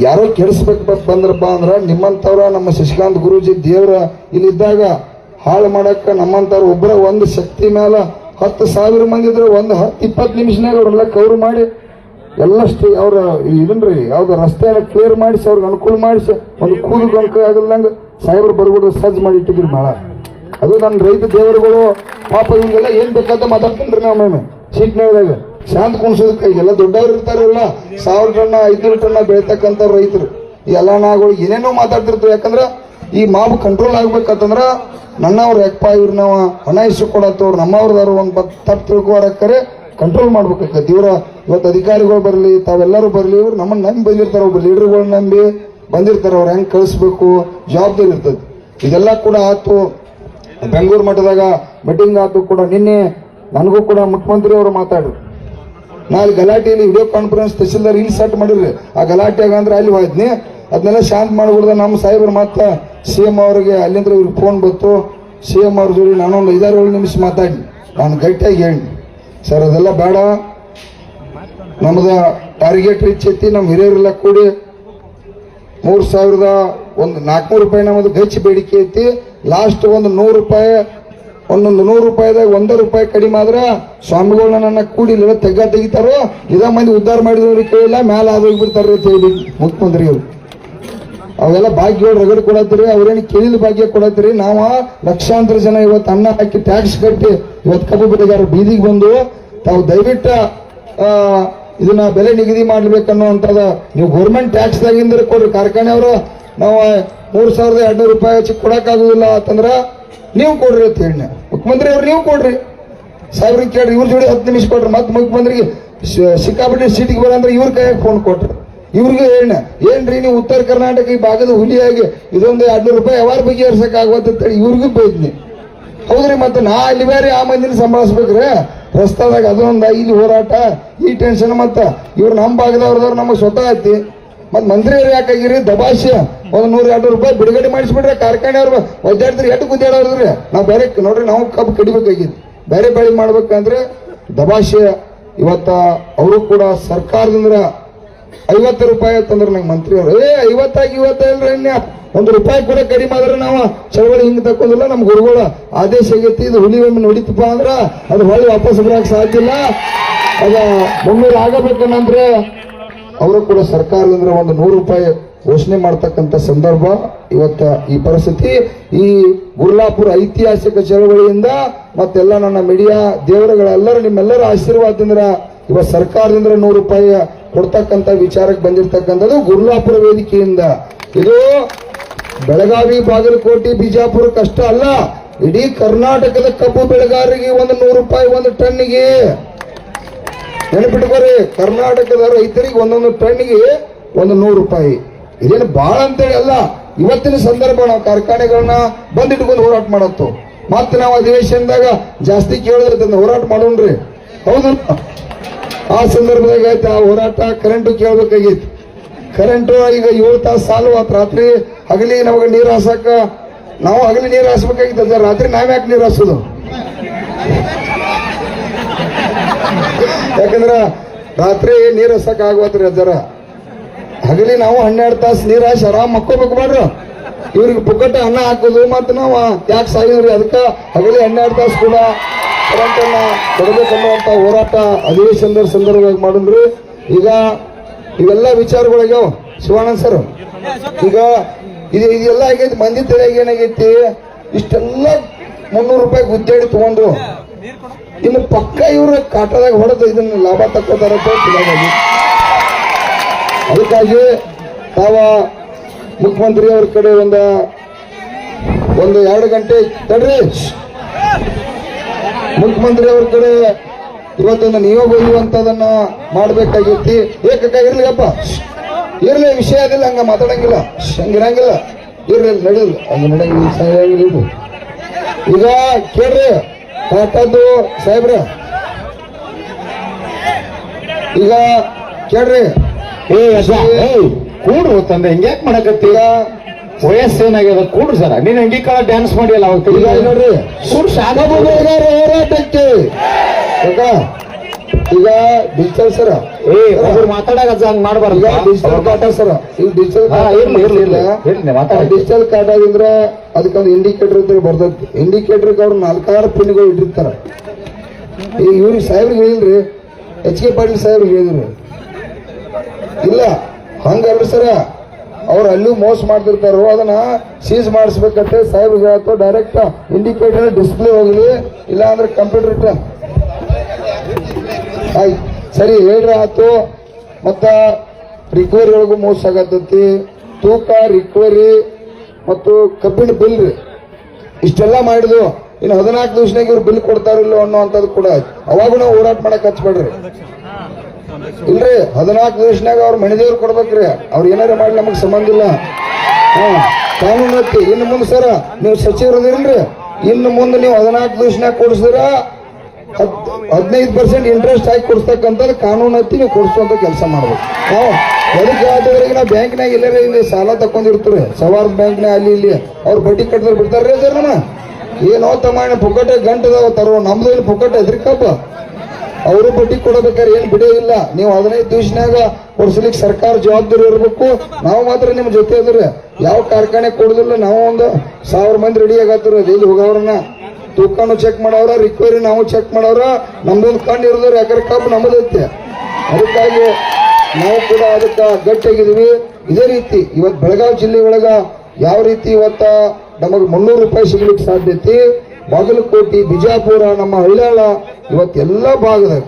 ಯಾರೋ ಕೆಡಿಸ್ಬೇಕು ಬಂದ್ರಪ್ಪ ಅಂದ್ರೆ ನಿಮ್ಮಂಥವ್ರ, ನಮ್ಮ ಶಶಿಕಾಂತ್ ಗುರೂಜಿ ದೇವ್ರ ಇಲ್ಲಿದ್ದಾಗ ಹಾಳು ಮಾಡಕ್ಕ ನಮ್ಮಂಥವ್ರು ಒಬ್ಬರ ಒಂದು ಶಕ್ತಿ ಮೇಲೆ ಹತ್ತು ಸಾವಿರ ಮಂದಿ ಇದ್ರೆ ಒಂದು ಹತ್ತು ಇಪ್ಪತ್ತು ನಿಮಿಷನಾಗ ಅವ್ರೆಲ್ಲ ಕವರ್ ಮಾಡಿ ಎಲ್ಲಷ್ಟು ಅವ್ರ ಇದನ್ರಿ, ಯಾವ್ದು ರಸ್ತೆನ ಕ್ಲಿಯರ್ ಮಾಡಿಸಿ, ಅವ್ರಿಗೆ ಅನುಕೂಲ ಮಾಡಿಸಿ, ಒಂದು ಕೂದು ಗಂಕ ಆಗಲ್ದಂಗ ಸಾಹೇಬ್ರು ಬರ್ಬಿಡು ಸಜ್ಜ ಮಾಡಿ ಇಟ್ಟಿದ್ರು ಬಹಳ ಅದು ನನ್ನ ರೈತ ದೇವರುಗಳು, ಪಾಪ ಹಿಂಗೆಲ್ಲ ಏನ್ ಬೇಕಾದ ಮಾತಾಡ್ತೀನಿ ನಾವು ಒಮ್ಮೆ ಸೀಟ್ನಾಗ ಶಾಂತ ಕುಣಿಸೋದಕ್ಕೆ ಈಗೆಲ್ಲ ದೊಡ್ಡವ್ರು ಇರ್ತಾರಲ್ಲ, ಸಾವಿರ ಟನ್ನ, ಐದ್ನೂರು ಟನ್ನ ಬೆಳಿತಕ್ಕಂಥ ರೈತರು. ಈ ಎಲ್ಲ ನಾಗಳು ಏನೇನೋ ಮಾತಾಡ್ತಿರ್ತಾರೆ ಯಾಕಂದ್ರೆ ಈ ಮಾವು ಕಂಟ್ರೋಲ್ ಆಗ್ಬೇಕಂತಂದ್ರೆ ನನ್ನವ್ರು ಯಾಕಪ್ಪ ಇವ್ರು ನಾವು ಹಣ ಇಸ್ಕೊಡತ್ತವ್ರು ನಮ್ಮವ್ರದಾರು ಒಂದು ತಪ್ಪು ತಿಳ್ಕೊಳಕ್ಕರೆ ಕಂಟ್ರೋಲ್ ಮಾಡ್ಬೇಕಾಗ್ತದೆ. ತೀವ್ರ ಇವತ್ತು ಅಧಿಕಾರಿಗಳು ಬರಲಿ, ತಾವೆಲ್ಲರೂ ಬರಲಿ, ಇವ್ರು ನಮ್ಮನ್ನು ನಂಬಿ ಬಂದಿರ್ತಾರೆ. ಒಬ್ಬ ಲೀಡರ್ಗಳು ನಂಬಿ ಬಂದಿರ್ತಾರೆ. ಅವ್ರು ಹೆಂಗೆ ಕಳಿಸ್ಬೇಕು, ಜವಾಬ್ದಾರಿ ಇರ್ತದೆ. ಇದೆಲ್ಲ ಕೂಡ ಆತು. ಬೆಂಗಳೂರು ಮಟ್ಟದಾಗ ಮೀಟಿಂಗ್ ಆಯ್ತು ಕೂಡ ನಿನ್ನೆ ನನಗೂ ಕೂಡ ಮುಖ್ಯಮಂತ್ರಿ ಅವರು ಮಾತಾಡ್ರು. ನಾಳೆ ಗಲಾಟೆಯಲ್ಲಿ ವಿಡಿಯೋ ಕಾನ್ಫರೆನ್ಸ್ ತಹಸೀಲ್ದಾರ್ ಇಲ್ಲಿ ಸೆಟ್ ಮಾಡಿರ್ರಿ ಆ ಗಲಾಟೆಗೆ ಅಂದ್ರೆ ಅಲ್ಲಿ ಹೋಯ್ದ್ನಿ ಅದನ್ನೆಲ್ಲ ಶಾಂತ ಮಾಡ್ಬಿಡ್ದ. ನಮ್ಮ ಸಾಹೇಬ್ರು ಮತ್ತೆ ಸಿ ಎಂ ಅವರಿಗೆ ಅಲ್ಲಿಂದ ಇವ್ರಿಗೆ ಫೋನ್ ಬಂತು. ಸಿ ಎಂ ಅವ್ರ ಜೋಡಿ ನಾನೊಂದು ಐದಾರು ಏಳು ನಿಮಿಷ ಮಾತಾಡಿ ನಾನು ಗಟ್ಟಿಯಾಗಿ ಹೇಳಿ ಸರ್, ಅದೆಲ್ಲ ಬೇಡ. ನಮ್ದು ಟಾರ್ಗೆಟ್ ರೀಚ್ ಐತಿ ನಮ್ಮ ಹಿರಿಯರೆಲ್ಲ ಕೂಡಿ ಮೂರ್ ಸಾವಿರದ ಒಂದು ನಾಲ್ಕುನೂರು ರೂಪಾಯಿ ನಮ್ಮದು ಗಚ್ಚಿ ಬೇಡಿಕೆ ಐತಿ. ಲಾಸ್ಟ್ ಒಂದು ನೂರು ರೂಪಾಯಿ, ಒಂದೊಂದು ನೂರು ರೂಪಾಯಿದಾಗ ಒಂದೇ ರೂಪಾಯಿ ಕಡಿಮೆ ಆದ್ರೆ ಸ್ವಾಮಿಗಳನ್ನ ನನ್ನ ಕೂಡಿಲ್ಲ ತೆಗ್ಗ ತೆಗಿತಾರೋ, ಇದ ಮಂದಿ ಉದ್ಧಾರ ಮಾಡಿದವ್ರಿಗೆ ಕೇಳಿಲ್ಲ, ಮ್ಯಾಲ ಆದೋಗಿ ಬಿಡ್ತಾರ ಅಂತ ಹೇಳಿ ಮುಖ್ಯಮಂತ್ರಿಗಳು ಅವೆಲ್ಲ ಭಾಗ್ಯಗಳು ರಗಡ್ ಕೊಡತ್ತೀರಿ, ಅವ್ರೇನು ಕೇಳಿದ ಭಾಗ್ಯ ಕೊಡತ್ತೀರಿ. ನಾವ ಲಕ್ಷಾಂತರ ಜನ ಇವತ್ತು ಅನ್ನ ಹಾಕಿ ಟ್ಯಾಕ್ಸ್ ಕಟ್ಟಿ ಇವತ್ತು ಕಬ್ಬು ಬೆಳೆಗಾರ ಬೀದಿಗೆ ಬಂದು ತಾವು ದಯವಿಟ್ಟು ಇದನ್ನ ಬೆಲೆ ನಿಗದಿ ಮಾಡ್ಬೇಕನ್ನುವಂಥದ್ದು ನೀವು ಗೌರ್ಮೆಂಟ್ ಟ್ಯಾಕ್ಸ್ ದಾಗಿಂದ್ರೆ ಕೊಡ್ರಿ. ಕಾರ್ಖಾನೆಯವರು ನಾವು ಮೂರ್ ಸಾವಿರದ ಎರಡ್ನೂರು ರೂಪಾಯಿ ಹೆಚ್ಚು ಕೊಡಕ್ಕಾಗುದಿಲ್ಲ ಅಂತಂದ್ರ ನೀವು ಕೊಡ್ರಿ ಅಂತ ಹೇಳಿ. ಮುಖ್ಯಮಂತ್ರಿ ಅವ್ರು ನೀವು ಕೊಡ್ರಿ. ಸಾಹೇಬ್ರಿಗೆ ಕೇಳ್ರಿ, ಇವ್ರ ಜೋಡಿ ಹತ್ತು ನಿಮಿಷ ಕೊಡ್ರಿ. ಮತ್ತೆ ಮುಖ್ಯಮಂತ್ರಿಗೆ ಸಿಕ್ಕಾಪಟ್ಟೆ ಸೀಟಿಗೆ ಬರಂದ್ರೆ ಇವ್ರ ಕೈಯಾಗ ಫೋನ್ ಕೊಟ್ರಿ ಇವ್ರಿಗೆ ಏನು ಏನ್ರಿ ನೀವು ಉತ್ತರ ಕರ್ನಾಟಕ ಈ ಭಾಗದ ಹುಲಿಯಾಗಿ ಇದೊಂದು ಎರಡ್ನೂರು ರೂಪಾಯಿ ಯಾವಾರ ಬಗೆಹರ್ಸಕ್ ಆಗತ್ತಂತೇಳಿ ಇವ್ರಿಗೂ ಬೈದ್ನಿ. ಹೌದ್ರಿ, ಮತ್ತೆ ನಾ ಅಲ್ಲಿ ಬೇರೆ ಆ ಮಂದಿನ ಸಂಭಾಳಿಸ್ಬೇಕ್ರಿ? ರಸ್ತಾದಾಗ ಅದೊಂದ, ಇಲ್ಲಿ ಹೋರಾಟ, ಈ ಟೆನ್ಷನ್ ಮತ್ತ. ಇವ್ರು ನಮ್ಮ ಭಾಗದವ್ರದವ್ರು ನಮಗೆ ಸ್ವತಃ ಐತಿ. ಮತ್ತೆ ಮಂತ್ರಿಯವ್ರು ಯಾಕಾಗಿರಿ? ದಬಾಷೆ ಒಂದು ನೂರ ಎರಡು ರೂಪಾಯಿ ಬಿಡುಗಡೆ ಮಾಡಿಸ್ಬಿಟ್ರೆ ಕಾರ್ಖಾನೆಯವ್ರು ಒದ್ದಾಡ್ತಾರೆ ಎಟ್ಟು ಗುದ್ದಾಡೋದ್ರಿ? ನಾವು ಬೇರೆ ನೋಡ್ರಿ, ನಾವು ಕಬ್ಬು ಕಡಿಬೇಕಾಗಿತ್ತು. ಬೇರೆ ಬೆಳೆ ಮಾಡ್ಬೇಕಂದ್ರೆ ದಬಾಷೆ ಇವತ್ತ ಅವರು ಕೂಡ ಸರ್ಕಾರದಿಂದ ಐವತ್ತು ರೂಪಾಯಿ ಅಂತಂದ್ರೆ ನಂಗೆ ಮಂತ್ರಿ ಅವರು, ಏ, ಐವತ್ತಾಗಿ ರೀ ಅನ್ಯ ಒಂದು ರೂಪಾಯಿ ಕೂಡ ಕಡಿಮೆ ಆದ್ರೆ ನಾವು ಚಳವಳಿ ಹಿಂಗೆ ತಕ್ಕೊಂಡಿಲ್ಲ ನಮ್ಮ ಗುರುಗಳ ಆದೇಶ ಆಗೈತಿ, ಇದು ಹುಲಿ ಒಮ್ಮೆ ನೋಡಿತಪ್ಪ ಅಂದ್ರೆ ಅದು ಹೊಳ್ಳಿ ವಾಪಸ್ ಬರೋಕೆ ಸಾಧ್ಯ ಇಲ್ಲ. ಅದ ಮುನ್ನೂರು ಆಗಬೇಕನ್ನಂದ್ರೆ ಅವರು ಕೂಡ ಸರ್ಕಾರದಿಂದ ಒಂದು ನೂರು ರೂಪಾಯಿ ಘೋಷಣೆ ಮಾಡ್ತಕ್ಕಂಥ ಸಂದರ್ಭ ಇವತ್ತ ಈ ಪರಿಸ್ಥಿತಿ. ಈ ಗುರ್ಲಾಪುರ ಐತಿಹಾಸಿಕ ಚಳವಳಿಯಿಂದ ಮತ್ತೆಲ್ಲ ನನ್ನ ಮೀಡಿಯಾ ದೇವರುಗಳೆಲ್ಲರೂ ನಿಮ್ಮೆಲ್ಲರ ಆಶೀರ್ವಾದದಿಂದ ಇವತ್ತು ಸರ್ಕಾರದಿಂದ ನೂರು ರೂಪಾಯಿ ಕೊಡ್ತಕ್ಕಂಥ ವಿಚಾರಕ್ಕೆ ಬಂದಿರತಕ್ಕಂಥದ್ದು ಗುರುಲಾಪುರ ವೇದಿಕೆಯಿಂದ. ಇದು ಬೆಳಗಾವಿ ಬಾಗಲಕೋಟೆ ಬಿಜಾಪುರಕ್ಕಷ್ಟ ಅಲ್ಲ. ಇಡೀ ಕರ್ನಾಟಕದ ಕಬ್ಬು ಬೆಳೆಗಾರರಿಗೆ ಒಂದು ನೂರು ರೂಪಾಯಿ, ಒಂದು ಟನ್ನಿಗೆ. ನೆನಪಿಟ್ಕೋರಿ ಕರ್ನಾಟಕದ ರೈತರಿಗೆ ಒಂದೊಂದು ಟನ್ನಿಗೆ ಒಂದು ನೂರು ರೂಪಾಯಿ. ಇದೇನು ಬಾಳ ಅಂತೇಳಿ ಅಲ್ಲ. ಇವತ್ತಿನ ಸಂದರ್ಭ ನಾವು ಕಾರ್ಖಾನೆಗಳನ್ನ ಬಂದಿಟ್ಕೊಂಡು ಹೋರಾಟ ಮಾಡತ್ತು ಮತ್ತೆ ನಾವು ಅಧಿವೇಶನದಾಗ ಜಾಸ್ತಿ ಕೇಳಿದ್ರೆ ಹೋರಾಟ ಮಾಡೋಣ್ರಿ. ಹೌದಲ್ಲ? ಆ ಸಂದರ್ಭದಾಗ ಆಯ್ತು ಆ ಹೋರಾಟ ಕರೆಂಟು ಕೇಳಬೇಕಾಗಿತ್ತು. ಕರೆಂಟು ಈಗ ಏಳು ತಾಸು ಸಾಲು ಆತು ರಾತ್ರಿ ಹಗಲಿ ನಮಗೆ ನೀರು ಹಾಸಕ, ನಾವು ಹಗಲಿ ನೀರು ಹಾಸ್ಬೇಕಾಗಿತ್ತು ರಾತ್ರಿ ನಾವ್ ಯಾಕೆ ನೀರು ಹಾಸೋದು? ಯಾಕಂದ್ರ ರಾತ್ರಿ ನೀರು ಹಸಕ್ ಆಗ್ವತ್ರಿ ಅಜ್ಜರ. ಹಗಲಿ ನಾವು ಹನ್ನೆರಡು ತಾಸು ನೀರು ಹಾಸಿ ಆರಾಮ್ ಮಕ್ಕೋಬೇಕು ಮಾಡ್ರು ಇವ್ರಿಗೆ ಪುಕ್ಕಟ್ಟ ಅನ್ನ ಹಾಕೋದು ಮತ್ತೆ ನಾವು ಯಾಕೆ ಸಾಯಿದ್ರಿ ಅದಕ್ಕ ಹಗಲಿ ಹನ್ನೆರಡು ತಾಸು ಕೂಡ ಕರೆಂಟನ್ನ ಕೊಡಬೇಕನ್ನುವಂತ ಹೋರಾಟ ಅಧಿವೇಶನದ ಸಂದರ್ಭವಾಗಿ ಮಾಡಿದ್ರಿ. ಈಗ ಇವೆಲ್ಲ ವಿಚಾರಗಳಾಗ್ಯಾವ ಶಿವಾನಂದ್ ಸರ್, ಈಗ ಇದು ಇದೆಲ್ಲ ಆಗೈತಿ, ಮಂದಿ ತಲೆಯಾಗ ಏನಾಗೈತಿ? ಇಷ್ಟೆಲ್ಲ ಮುನ್ನೂರು ರೂಪಾಯಿ ಗುದ್ದೇಳಿ ತಗೊಂಡ್ರು. ಇನ್ನು ಪಕ್ಕ ಇವರು ಕಾಟದಾಗ ಹೊಡೆದು ಇದನ್ನ ಲಾಭ ತಕ್ಕೋತಾರ ಅದಕ್ಕಾಗಿ ತಾವ ಮುಖ್ಯಮಂತ್ರಿ ಅವ್ರ ಕಡೆ ಒಂದ, ಒಂದು ಎರಡು ಗಂಟೆ ತಡ್ರಿ. ಮುಖ್ಯಮಂತ್ರಿ ಅವ್ರ ಕಡೆ ಇವತ್ತೊಂದು ನಿಯೋಗ ಒಯ್ಯುವಂತದನ್ನ ಮಾಡ್ಬೇಕಾಗೈತಿ ಏಕಕ್ಕ ಇರ್ಲಿಗಪ್ಪ ಇರ್ಲಿ ವಿಷಯ ಅದಿಲ್ಲ ಹಂಗ ಮಾತಾಡಂಗಿಲ್ಲ. ಹಂಗಿರಂಗಿಲ್ಲ. ಇರ್ಲಿ ನಡೀಲಿ ಹಂಗ ನಡೆಯಂಗಿಲ್ಲ ಸರಿಯಾಗಿಲ್ಲ ಇದು ಈಗ ಕೇಳ್ರಿ ಕರೆಕ್ಟದ್ದು ಸಾಹೇಬ್ರ. ಈಗ ಕೇಳ್ರಿ. ಏ ಕೂಡ್ರು ತಂದೆ ಹಿಂಗ್ಯಾಕ್ ಮಾಡಕತ್ತಿ? ಈಗ ವಯಸ್ಸೇನಾಗ್ಯದ ಕೂಡ್ರಿ ಸರ. ನೀನ್ ಹಂಗಿ ಕಾಲ ಡ್ಯಾನ್ಸ್ ಮಾಡಿಲ್ಲ ಅವಾಗ ಈಗ ಇಲ್ಲಿ ನೋಡ್ರಿ ಕೂಡ್ ಶಾಲೆ ಕಬ್ಬು ಬೆಳೆಗಾರ ಹೋರಾಟಕ್ಕೆ ಈಗ ಡಿಜಿಟಲ್ ಸರ ಏ ಮಾತಾಡಕ ಜಾನ್ ಹಂಗ್ ಮಾಡಬಾರ್ದು. ಡಿಜಿಟಲ್ ಕಾಟ ಸರ ಈಗ ಡಿಜಿಟಲ್ ಮಾತಾಡಿ. ಡಿಜಿಟಲ್ ಕಾರ್ಡ್ ಆಗಿದ್ರ ಅದಕ್ಕೊಂದು ಇಂಡಿಕೇಟರ್ ಇದ್ರೆ ಬರ್ತೈತಿ ಇಂಡಿಕೇಟರ್ ಅವ್ರು ನಾಲ್ಕಾರು ಪಿನ್ಗಳು ಇಟ್ಟಿರ್ತಾರ. ಈಗ ಇವ್ರಿಗೆ ಸಾಹೇಬ್ರಿಗೆ ಹೇಳಿಲ್ರಿ ಎಚ್ ಕೆ ಪಾಟೀಲ್ ಸಾಹೇಬ್ರಿಗೆ ಹೇಳಿದ್ರಿ. ಇಲ್ಲ ಹಂಗಲ್ರಿ ಸರ ಅವ್ರು ಅಲ್ಲೂ ಮೋಸ ಮಾಡ್ತಿರ್ತಾರೋ, ಅದನ್ನ ಸೀಸ್ ಮಾಡಿಸ್ಬೇಕಂತೆ ಸಾಹೇಬ್ರಿಗೆ ಹೇಳ್ತು ಡೈರೆಕ್ಟ್ ಇಂಡಿಕೇಟರ್ ಡಿಸ್ಪ್ಲೇ ಹೋಗ್ಲಿ ಇಲ್ಲ ಅಂದ್ರೆ ಕಂಪ್ಯೂಟರ್ ಸರಿ, ಹೇಳ್ರಿ, ಆತು. ಮತ್ತ ರಿಕವರಿ ಒಳಗೂ ಮೋಸ ಆಗತ್ತೈತಿ. ತೂಕ ರಿಕವರಿ ಮತ್ತು ಕಬ್ಬಿಣ ಬಿಲ್ ರೀ. ಇಷ್ಟೆಲ್ಲ ಮಾಡಿದ್ರು. ಇನ್ನು ಹದಿನಾಲ್ಕು ದಿವಸನಾಗ ಇವ್ರು ಬಿಲ್ ಕೊಡ್ತಾರಿಲ್ಲೋ ಅನ್ನೋವಂಥದ್ದು ಕೂಡ ಆಯ್ತು. ಅವಾಗೂ ನಾವು ಹೋರಾಟ ಮಾಡಕ್ಕೆ ಹಚ್ಬೇಡ್ರಿ ಇಲ್ರಿ, ಹದಿನಾಲ್ಕು ದಿವಸನಾಗ ಅವ್ರ ಮನೆದೇವ್ರು ಕೊಡ್ಬೇಕ್ರಿ. ಅವ್ರು ಏನಾರ ಮಾಡಿ ನಮಗ್ ಸಂಬಂಧ ಇಲ್ಲ. ಕಾನೂನು ಹತ್ತಿ ಇನ್ನು ಮುಂದೆ ಸರ, ನೀವು ಸಚಿವರದಿರಲ್ರಿ ಇನ್ನು ಮುಂದೆ ನೀವು ಹದಿನಾಲ್ಕು ದಿವಸನಾಗ ಕೊಡಿಸಿದ್ರ ಹದಿನೈದು ಪರ್ಸೆಂಟ್ ಇಂಟ್ರೆಸ್ಟ್ ಹಾಕಿ ಕೊಡ್ಸ್ತಕ್ಕಂಥದ್ದು ಕಾನೂನು ಹತ್ತಿ ನೀವು ಕೊಡಿಸುವಂತ ಕೆಲಸ ಮಾಡ್ಬೇಕು. ನಾವು ಎದಕ್ಕೆ ಆದವ್ರಿಗೆ ನಾವು ಬ್ಯಾಂಕ್ನಾಗ ಎಲ್ಲಾರ ಇಲ್ಲಿ ಸಾಲ ತಕೊಂಡಿರ್ತೀರಿ ಸವಾರ್ ಬ್ಯಾಂಕ್ನಾಗ ಅಲ್ಲಿ ಇಲ್ಲಿ ಅವ್ರು ಬಡ್ಡಿ ಕಟ್ಟಿದ್ರೆ ಬಿಡ್ತಾರ್ರಿ ಸರ್ ನಮ್ಮ ಏನೋ ತಮ್ಮ ಪುಕ್ಕಟೆ ಗಂಟದಾವ ತರೋ, ನಮ್ದು ಇಲ್ಲಿ ಪುಕ್ಕಟೆ ಎದ್ರಿಕಪ್ಪ ಅವರು ಬಡ್ಡಿ ಕೊಡಬೇಕಾದ್ರೆ ಏನ್ ಬಿಡೇ ಇಲ್ಲ. ನೀವು ಹದಿನೈದು ದಿವಸನಾಗ ಕೊಡ್ಸಲಿಕ್ಕೆ ಸರ್ಕಾರ ಜವಾಬ್ದಾರಿ ಇರಬೇಕು. ನಾವು ಮಾತ್ರ ನಿಮ್ ಜೊತೆ ಅದ್ರಿ ಯಾವ ಕಾರ್ಖಾನೆ ಕೊಡುದಿಲ್ಲ, ನಾವು ಒಂದು ಸಾವಿರ ಮಂದಿ ರೆಡಿ ಆಗತ್ತಿರ ಇಲ್ಲಿ ಹೋಗವ್ರನ್ನ? ತೂಕನು ಚೆಕ್ ಮಾಡವ್ರ ರಿಕ್ವೈರಿ ನಾವು ಚೆಕ್ ಮಾಡವ್ರ. ನಮ್ದೊಂದು ಕಣ್ಣು ಇರೋದ್ರ ಯಾಕಂದ್ರೆ ಕಬ್ಬು ನಮ್ಮದೈತೆ. ಅದಕ್ಕಾಗಿ ನಾವು ಕೂಡ ಅದಕ್ಕೆ ಗಟ್ಟಿಯಾಗಿದ್ವಿ ಇದೇ ರೀತಿ ಇವತ್ತು ಬೆಳಗಾವಿ ಜಿಲ್ಲೆ ಒಳಗೆ ಯಾವ ರೀತಿ ಇವತ್ತ ನಮಗೆ ಮುನ್ನೂರು ರೂಪಾಯಿ ಸಿಗ್ಲಿಕ್ಕೆ ಸಾಧ್ಯತೆ? ಬಾಗಲಕೋಟೆ, ಬಿಜಾಪುರ, ನಮ್ಮ ಹಳ್ಳಾಳ ಇವತ್ತೆಲ್ಲ ಭಾಗದಾಗ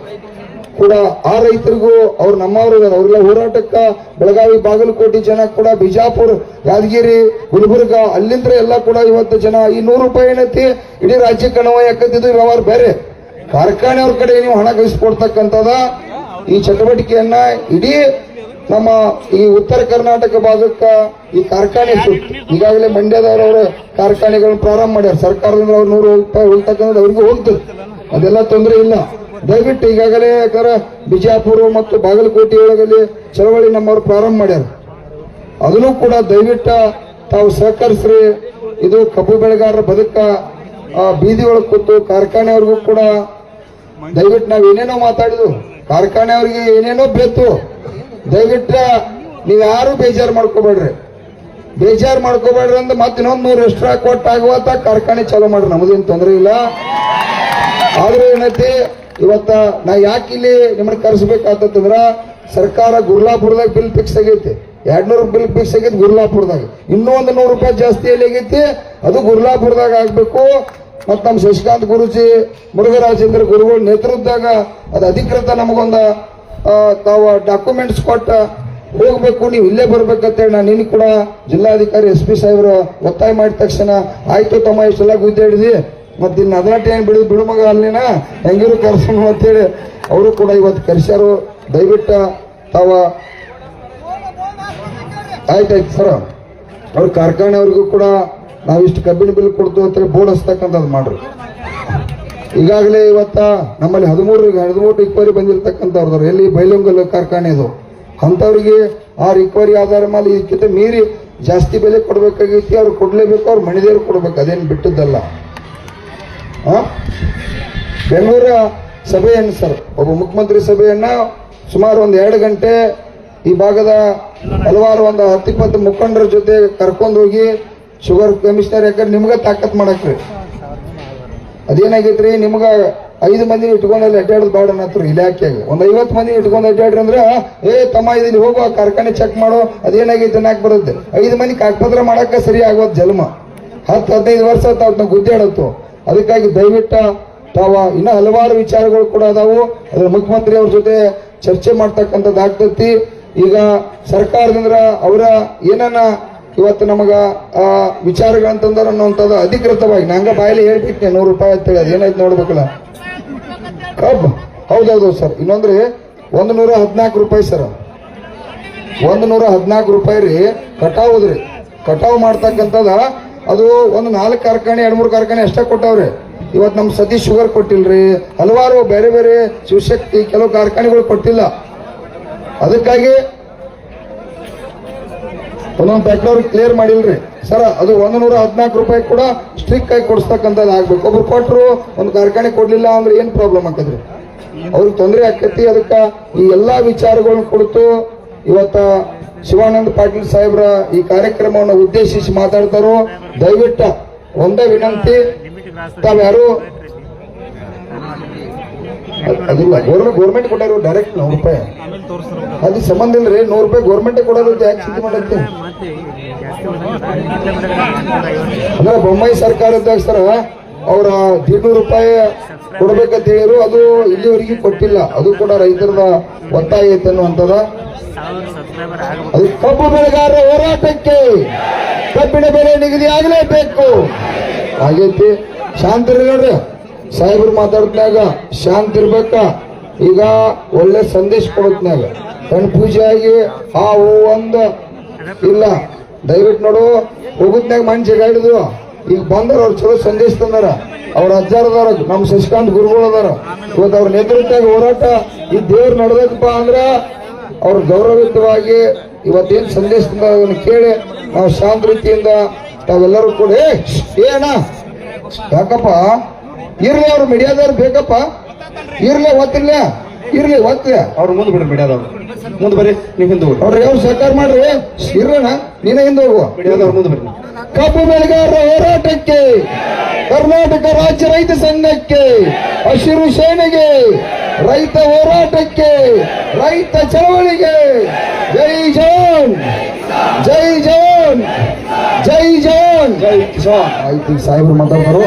ಕೂಡ ಆ ರೈತರಿಗೂ ಅವ್ರು ನಮ್ಮವರು. ಅವ್ರೆಲ್ಲ ಹೋರಾಟಕ್ಕ ಬೆಳಗಾವಿ, ಬಾಗಲಕೋಟೆ ಜನ ಕೂಡ, ಬಿಜಾಪುರ, ಯಾದಗಿರಿ, ಗುಲ್ಬರ್ಗ ಅಲ್ಲಿಂದ ಎಲ್ಲ ಕೂಡ ಇವತ್ತು ಜನ ಈ ನೂರು ರೂಪಾಯಿ ಏನೈತಿ? ಇಡೀ ರಾಜ್ಯಕ್ಕೆ ನಾವು ಯಾಕಂತಿದ್ದು? ವ್ಯವಹಾರ ಬೇರೆ. ಕಾರ್ಖಾನೆಯವ್ರ ಕಡೆ ನೀವು ಹಣ ಕಳಿಸ್ಕೊಡ್ತಕ್ಕಂಥದ ಈ ಚಟುವಟಿಕೆಯನ್ನ ಇಡೀ ನಮ್ಮ ಈ ಉತ್ತರ ಕರ್ನಾಟಕ ಭಾಗಕ್ಕ ಈ ಕಾರ್ಖಾನೆ ಈಗಾಗಲೇ ಮಂಡ್ಯದವರವರು ಕಾರ್ಖಾನೆಗಳನ್ನ ಪ್ರಾರಂಭ ಮಾಡ್ಯಾರ. ಸರ್ಕಾರದಿಂದ ಅವ್ರು ನೂರು ರೂಪಾಯಿ ಉಳ್ತಕ್ಕಂಥ ಅವ್ರಿಗೂ ಹೋಗ್ತದೆ. ಅದೆಲ್ಲ ತೊಂದರೆ ಇಲ್ಲ. ದಯವಿಟ್ಟು ಈಗಾಗಲೇ ಯಾಕಂದ್ರೆ ಬಿಜಾಪುರ ಮತ್ತು ಬಾಗಲಕೋಟೆ ಒಳಗಲ್ಲಿ ಚಳವಳಿ ನಮ್ಮವ್ರು ಪ್ರಾರಂಭ ಮಾಡ್ಯಾರ. ಅದನ್ನು ಕೂಡ ದಯವಿಟ್ಟು ತಾವು ಸಹಕರಿಸ್ರಿ. ಇದು ಕಬ್ಬು ಬೆಳೆಗಾರರ ಬದುಕ ಬೀದಿ ಒಳಗೆ ಕೂತು ಕಾರ್ಖಾನೆಯವ್ರಿಗೂ ಕೂಡ ದಯವಿಟ್ಟು ನಾವು ಏನೇನೋ ಮಾತಾಡಿದ್ವು. ಕಾರ್ಖಾನೆಯವ್ರಿಗೆ ಏನೇನೋ ಬೇತು. ದಯವಿಟ್ಟು ನೀವು ಯಾರು ಬೇಜಾರು ಮಾಡ್ಕೋಬೇಡ್ರಿ. ಬೇಜಾರು ಮಾಡ್ಕೋಬೇಡ್ರಿ ಅಂದ್ರೆ ಮತ್ತೆ ಇನ್ನೊಂದು ನೂರು ಎಕ್ಸ್ಟ್ರಾ ಕೊಟ್ಟಾಗುವತ್ತ ಕಾರ್ಖಾನೆ ಚಾಲೂ ಮಾಡ್ರಿ ನಮ್ಮದೇನು ತೊಂದರೆ ಇಲ್ಲ. ಆದ್ರೂ ಏನೈತಿ, ಇವತ್ತ ನಾ ಯಾಕೆ ಇಲ್ಲಿ ನಿಮ್ಮನ್ನ ಕರೆಸ್ಬೇಕಾತಂದ್ರ, ಸರ್ಕಾರ ಗುರ್ಲಾಪುರದಾಗ ಬಿಲ್ ಫಿಕ್ಸ್ ಆಗೈತಿ. ಎರಡ್ನೂರು ಬಿಲ್ ಫಿಕ್ಸ್ ಆಗೈತಿ ಗುರ್ಲಾಪುರದಾಗ. ಇನ್ನೂ ಒಂದು ನೂರು ರೂಪಾಯಿ ಜಾಸ್ತಿ ಎಲ್ಲಿ ಆಗೈತಿ, ಅದು ಗುರ್ಲಾಪುರದಾಗ ಆಗ್ಬೇಕು. ಮತ್ತು ನಮ್ಮ ಶಶಿಕಾಂತ್ ಗುರುಜಿ, ಮುರುಘರಾಜೇಂದ್ರ ಗುರುಗಳ ನೇತೃತ್ವದಾಗ ಅದು ಅಧಿಕೃತ ನಮಗೊಂದ ತಾವು ಡಾಕ್ಯುಮೆಂಟ್ಸ್ ಕೊಟ್ಟ, ಹೋಗಬೇಕು, ನೀವು ಇಲ್ಲೇ ಬರ್ಬೇಕಂತೇಳಿ ನಾನು ನಿನ್ನ ಕೂಡ ಜಿಲ್ಲಾಧಿಕಾರಿ ಎಸ್ ಪಿ ಸಾಹೇಬರು ಒತ್ತಾಯ ಮಾಡಿದ ತಕ್ಷಣ, ಆಯ್ತು ತಮ್ಮ ಇಷ್ಟೆಲ್ಲ ಗುದ್ದಾಡಿದಿ ಮತ್ತು ಇನ್ನು ಅದರಾಟ ಏನು ಬಿಡುದು ಬಿಡು ಮಗ ಅಲ್ಲಿನ? ಹೆಂಗಿರು ಕರ್ಸೋಣ [LAUGHS] ಅಂತೇಳಿ ಅವರು ಕೂಡ ಇವತ್ತು ಕರೆಸ್ಯಾರು. ದಯವಿಟ್ಟು ತಾವ ಆಯ್ತಾಯ್ತು ಸರ. ಅವ್ರ ಕಾರ್ಖಾನೆಯವ್ರಿಗೂ ಕೂಡ ನಾವು ಇಷ್ಟು ಕಬ್ಬಿಣ ಬಿಲ್ ಕೊಡ್ತು ಅಂತೇಳಿ ಬೋರ್ಡ್ ಹಚ್ತಕ್ಕಂಥದ್ದು ಮಾಡ್ರಿ. ಈಗಾಗಲೇ ಇವತ್ತ ನಮ್ಮಲ್ಲಿ ಹದಿಮೂರು ಹದಿಮೂರು ರಿಕ್ವರಿ ಬಂದಿರತಕ್ಕಂಥವ್ರದವ್ರು. ಎಲ್ಲಿ ಕಾರ್ಖಾನೆ ಕಾರ್ಖಾನೆದು ಅಂಥವ್ರಿಗೆ ಆ ರಿಕ್ವರಿ ಆಧಾರ ಮೇಲೆ ಇದಕ್ಕಿಂತ ಮೀರಿ ಜಾಸ್ತಿ ಬೆಲೆ ಕೊಡಬೇಕಾಗೈತಿ, ಅವ್ರು ಕೊಡ್ಲೇಬೇಕು, ಅವ್ರು ಮಣಿದೇವ್ರು ಕೊಡ್ಬೇಕು. ಅದೇನು ಬಿಟ್ಟದ್ದಲ್ಲ? ಬೆಂಗಳೂರ ಸಭೆಯನ್ನು ಸರ್, ಒಬ್ಬ ಮುಖ್ಯಮಂತ್ರಿ ಸಭೆಯನ್ನ ಸುಮಾರು ಒಂದು ಎರಡು ಗಂಟೆ ಈ ಭಾಗದ ಹಲವಾರು ಒಂದು ಹತ್ತಿಪ್ಪತ್ತು ಮುಖಂಡರ ಜೊತೆ ಕರ್ಕೊಂಡು ಹೋಗಿ ಶುಗರ್ ಕಮಿಷನರ್ ಯಾಕಂದ್ರೆ ನಿಮ್ಗೆ ತಾಕತ್ ಮಾಡಕ್ರಿ. ಅದೇನಾಗೈತ್ರಿ? ನಿಮ್ಗೆ ಐದು ಮಂದಿ ಇಟ್ಕೊಂಡು ಅಲ್ಲಿ ಅಡ್ಡಾಡೋದು ಬೇಡ ಅನ್ನತ್ರು ಇಲಾಖೆಗೆ ಒಂದು ಐವತ್ತು ಮಂದಿ ಇಟ್ಕೊಂಡು ಅಡ್ಡಾಡ್ರಿ ಅಂದ್ರೆ, ಏ ತಮ್ಮ ಇಲ್ಲಿ ಹೋಗುವ ಕಾರ್ಖಾನೆ ಚೆಕ್ ಮಾಡೋ, ಅದೇನಾಗೈತೆ ಅನ್ನಕ್ ಬರುತ್ತೆ. ಐದು ಮಂದಿ ಕಾಕ್ಪತ್ರ ಮಾಡಕ್ಕ ಸರಿ ಆಗೋದು ಜನ್ಮ. ಹತ್ತು ಹದಿನೈದು ವರ್ಷ ತಾವ್ ಗುದ್ದಾಡತ್ತು ಅದಕ್ಕಾಗಿ ದಯವಿಟ್ಟ ತಾವ. ಇನ್ನ ಹಲವಾರು ವಿಚಾರಗಳು ಕೂಡ ಅದಾವು. ಅದ್ರ ಮುಖ್ಯಮಂತ್ರಿ ಅವ್ರ ಜೊತೆ ಚರ್ಚೆ ಮಾಡ್ತಕ್ಕಂಥದ್ದು ಆಗ್ತೈತಿ. ಈಗ ಸರ್ಕಾರದಿಂದ ಅವರ ಏನನ್ನ ಇವತ್ತು ನಮಗ, ಆ ವಿಚಾರಗಳಂತಂದ್ರೆ ಅನ್ನೋಂಥದ್ದು ಅಧಿಕೃತವಾಗಿ ನಂಗೆ ಬಾಯಲ್ಲಿ ಹೇಳ್ಬಿಟ್ಟೆ ನೂರು ರೂಪಾಯಿ ಅಂತೇಳಿ ಅದೇನಾಯ್ತು ನೋಡ್ಬೇಕಲ್ಲ. ಕಬ್ ಹೌದೌದು ಸರ್. ಇನ್ನೊಂದ್ರಿ, ಒಂದು ನೂರ ಹದಿನಾಲ್ಕು ರೂಪಾಯಿ ಸರ್. ಒಂದು ನೂರ ಹದಿನಾಲ್ಕು ರೂಪಾಯಿ ರೀ ಕಟಾವುದ್ರಿ ಕಟಾವು ಮಾಡ್ತಕ್ಕಂಥದ, ಅದು ಒಂದು ನಾಲ್ಕು ಕಾರ್ಖಾನೆ, ಎರಡು ಮೂರು ಕಾರ್ಖಾನೆ ಅಷ್ಟೇ ಕೊಟ್ಟವ್ರಿ. ಇವತ್ತು ನಮ್ಮ ಸತೀಶ್ ಶುಗರ್ ಕೊಟ್ಟಿಲ್ರಿ. ಹಲವಾರು ಬೇರೆ ಬೇರೆ ಶಿವಶಕ್ತಿ ಕೆಲವು ಕಾರ್ಖಾನೆಗಳು ಕೊಟ್ಟಿಲ್ಲ. ಅದಕ್ಕಾಗಿ ಒಂದೊಂದು ಫ್ಯಾಕ್ಟರಿ ಕ್ಲಿಯರ್ ಮಾಡಿಲ್ರಿ. ಸರ್, ಅದು ಒಂದು ನೂರ ಹದಿನಾಲ್ಕು ರೂಪಾಯಿ ಕೂಡ ಸ್ಟ್ರಿಕ್ ಆಗಿ ಕೊಡಿಸ್ತಕ್ಕಂಥದ್ದು ಆಗ್ಬೇಕು. ಒಬ್ರು ಕೊಟ್ಟರು ಒಂದು ಕಾರ್ಖಾನೆ ಕೊಡ್ಲಿಲ್ಲ ಅಂದ್ರೆ ಏನು ಪ್ರಾಬ್ಲಮ್ ಆಗ್ತದ್ರಿ? ಅವ್ರಿಗೆ ತೊಂದರೆ ಆಕೈತಿ ಅದಕ್ಕೆ ಈ ಎಲ್ಲಾ ವಿಚಾರಗಳನ್ನ ಕುರಿತು ಇವತ್ತ ಶಿವಾನಂದ ಪಾಟೀಲ್ ಸಾಹೇಬ್ರ ಈ ಕಾರ್ಯಕ್ರಮವನ್ನು ಉದ್ದೇಶಿಸಿ ಮಾತಾಡ್ತಾರೋ, ದಯವಿಟ್ಟು ಒಂದೇ ವಿನಂತಿ. ತಾವ್ಯಾರು ಅದಿಲ್ಲ ಗೌರ್ಮೆಂಟ್ ಗೌರ್ಮೆಂಟ್ ಕೊಟ್ಟಾರು ಡೈರೆಕ್ಟ್ ನೂರು ರೂಪಾಯಿ. ಅಲ್ಲಿ ಸಂಬಂಧ ಇಲ್ರಿ, ನೂರು ರೂಪಾಯಿ ಗೌರ್ಮೆಂಟ್ ಕೊಡೋದು ಯಾಕೆ ಚಿಂತೆ ಮಾಡತ್ತೆ ಅಂದ್ರೆ ಬೊಮ್ಮಾಯಿ ಸರ್ಕಾರ ಸರ ಅವರ ದಿನೂರು ರೂಪಾಯಿ ಕೊಡ್ಬೇಕಂತ ಹೇಳಿದ್ರು, ಅದು ಇಲ್ಲಿವರೆಗೆ ಕೊಟ್ಟಿಲ್ಲ. ಅದು ಕೂಡ ರೈತರದ ಒತ್ತಾಯ ಐತೆ ಅನ್ನುವಂಥದ ಅದು ಕಬ್ಬು ಬೆಳೆಗಾರರ ಹೋರಾಟಕ್ಕೆ ಕಬ್ಬಿನ ಬೆಲೆ ನಿಗದಿ ಆಗಲೇಬೇಕು ಆಗೈತಿ ಶಾಂತಿ ನೋಡ್ರಿ ಸಾಹೇಬ್ರು ಮಾತಾಡಿದ್ನಾಗ ಶಾಂತ ಇರ್ಬೇಕ? ಈಗ ಒಳ್ಳೆ ಸಂದೇಶ ಕೊಡತ್ನಾಗ ಕಣ್ ಪೂಜೆ ಆಗಿ ಆ ಹೂ ಒಂದು. ಇಲ್ಲ, ದಯವಿಟ್ಟು ನೋಡು ಹೋಗುದ್ನಾಗ ಮನುಷ್ಯ ಹಿಡಿದು ಈಗ ಬಂದ್ರೆ ಅವ್ರು ಚಲೋ ಸಂದೇಶ ತಂದಾರ. ಅವ್ರ ಅಜ್ಜಾರದಾರ ನಮ್ಮ ಶಶಿಕಾಂತ್ ಗುರುಗಳು ಅದಾರ. ಇವತ್ತು ಅವ್ರ ನೇತೃತ್ವದಾಗ ಹೋರಾಟ, ಈ ದೇವ್ರು ನಡೆದಪ್ಪ ಅಂದ್ರ ಅವ್ರ ಗೌರವಯುತವಾಗಿ ಇವತ್ತೇನ್ ಸಂದೇಶ ಅದನ್ನ ಕೇಳಿ ನಾವು ಶಾಂತ ರೀತಿಯಿಂದ ತಾವೆಲ್ಲರೂ ಕೂಡ ಏ ಏ ಅಣ್ಣ, ಯಾಕಪ್ಪ ಇರ್ಲಿ ಅವ್ರು ಮೀಡಿಯಾದವ್ರು ಬೇಕಪ್ಪ. ಇರ್ಲಿ ಒತ್ತಿರ್ಲಿ ಇರ್ಲಿ ಒತ್ತಿ ಅವ್ರು ಮುಂದೆ ಬಿಡ್ರಿ ಮೀಡಿಯಾದವ್ರು. ಮುಂದೆ ಬರ್ರಿ ನೀವು ಹಿಂದೆ ಹೋಗ್ರಿ ನೋಡ್ರಿ ಅವ್ರು ಸರ್ಕಾರ ಮಾಡ್ರಿ? ಇರೋಣ ನೀನ ಹಿಂದೆ ಹೋಗುವ ಮೀಡಿಯಾದವ್ರು ಮುಂದೆ ಬರ್ರಿ ಕಬ್ಬು ಬೆಳೆಗಾರರ ಹೋರಾಟಕ್ಕೆ ಕರ್ನಾಟಕ ರಾಜ್ಯ ರೈತ ಸಂಘಕ್ಕೆ ಹಸಿರು ಸೇನೆಗೆ ರೈತ ಹೋರಾಟಕ್ಕೆ ರೈತ ಚಳವಳಿಗೆ ಜೈ ಜವಾನ್ ಜೈ ಜವಾನ್ ಜೈ ಜವಾನ್. ಜೈ ಕಿಸಾನ್. ಆಯ್ತು ಸಾಹೇಬ್ರು ಮಾತಾಡ್ತಾರು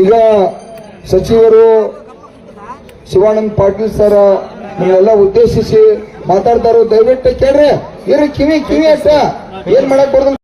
ಈಗ ಸಚಿವರು ಶಿವಾನಂದ್ ಪಾಟೀಲ್ ಸರ್ ನೀವೆಲ್ಲ ಉದ್ದೇಶಿಸಿ ಮಾತಾಡ್ತಾರೋ ದಯವಿಟ್ಟು ಕೇಳ್ರಿ. ಇರು ಕಿವಿ ಕಿವಿ ಅಷ್ಟ ಏನ್ ಮಾಡಕ್ ಬರೋದಿಲ್ಲ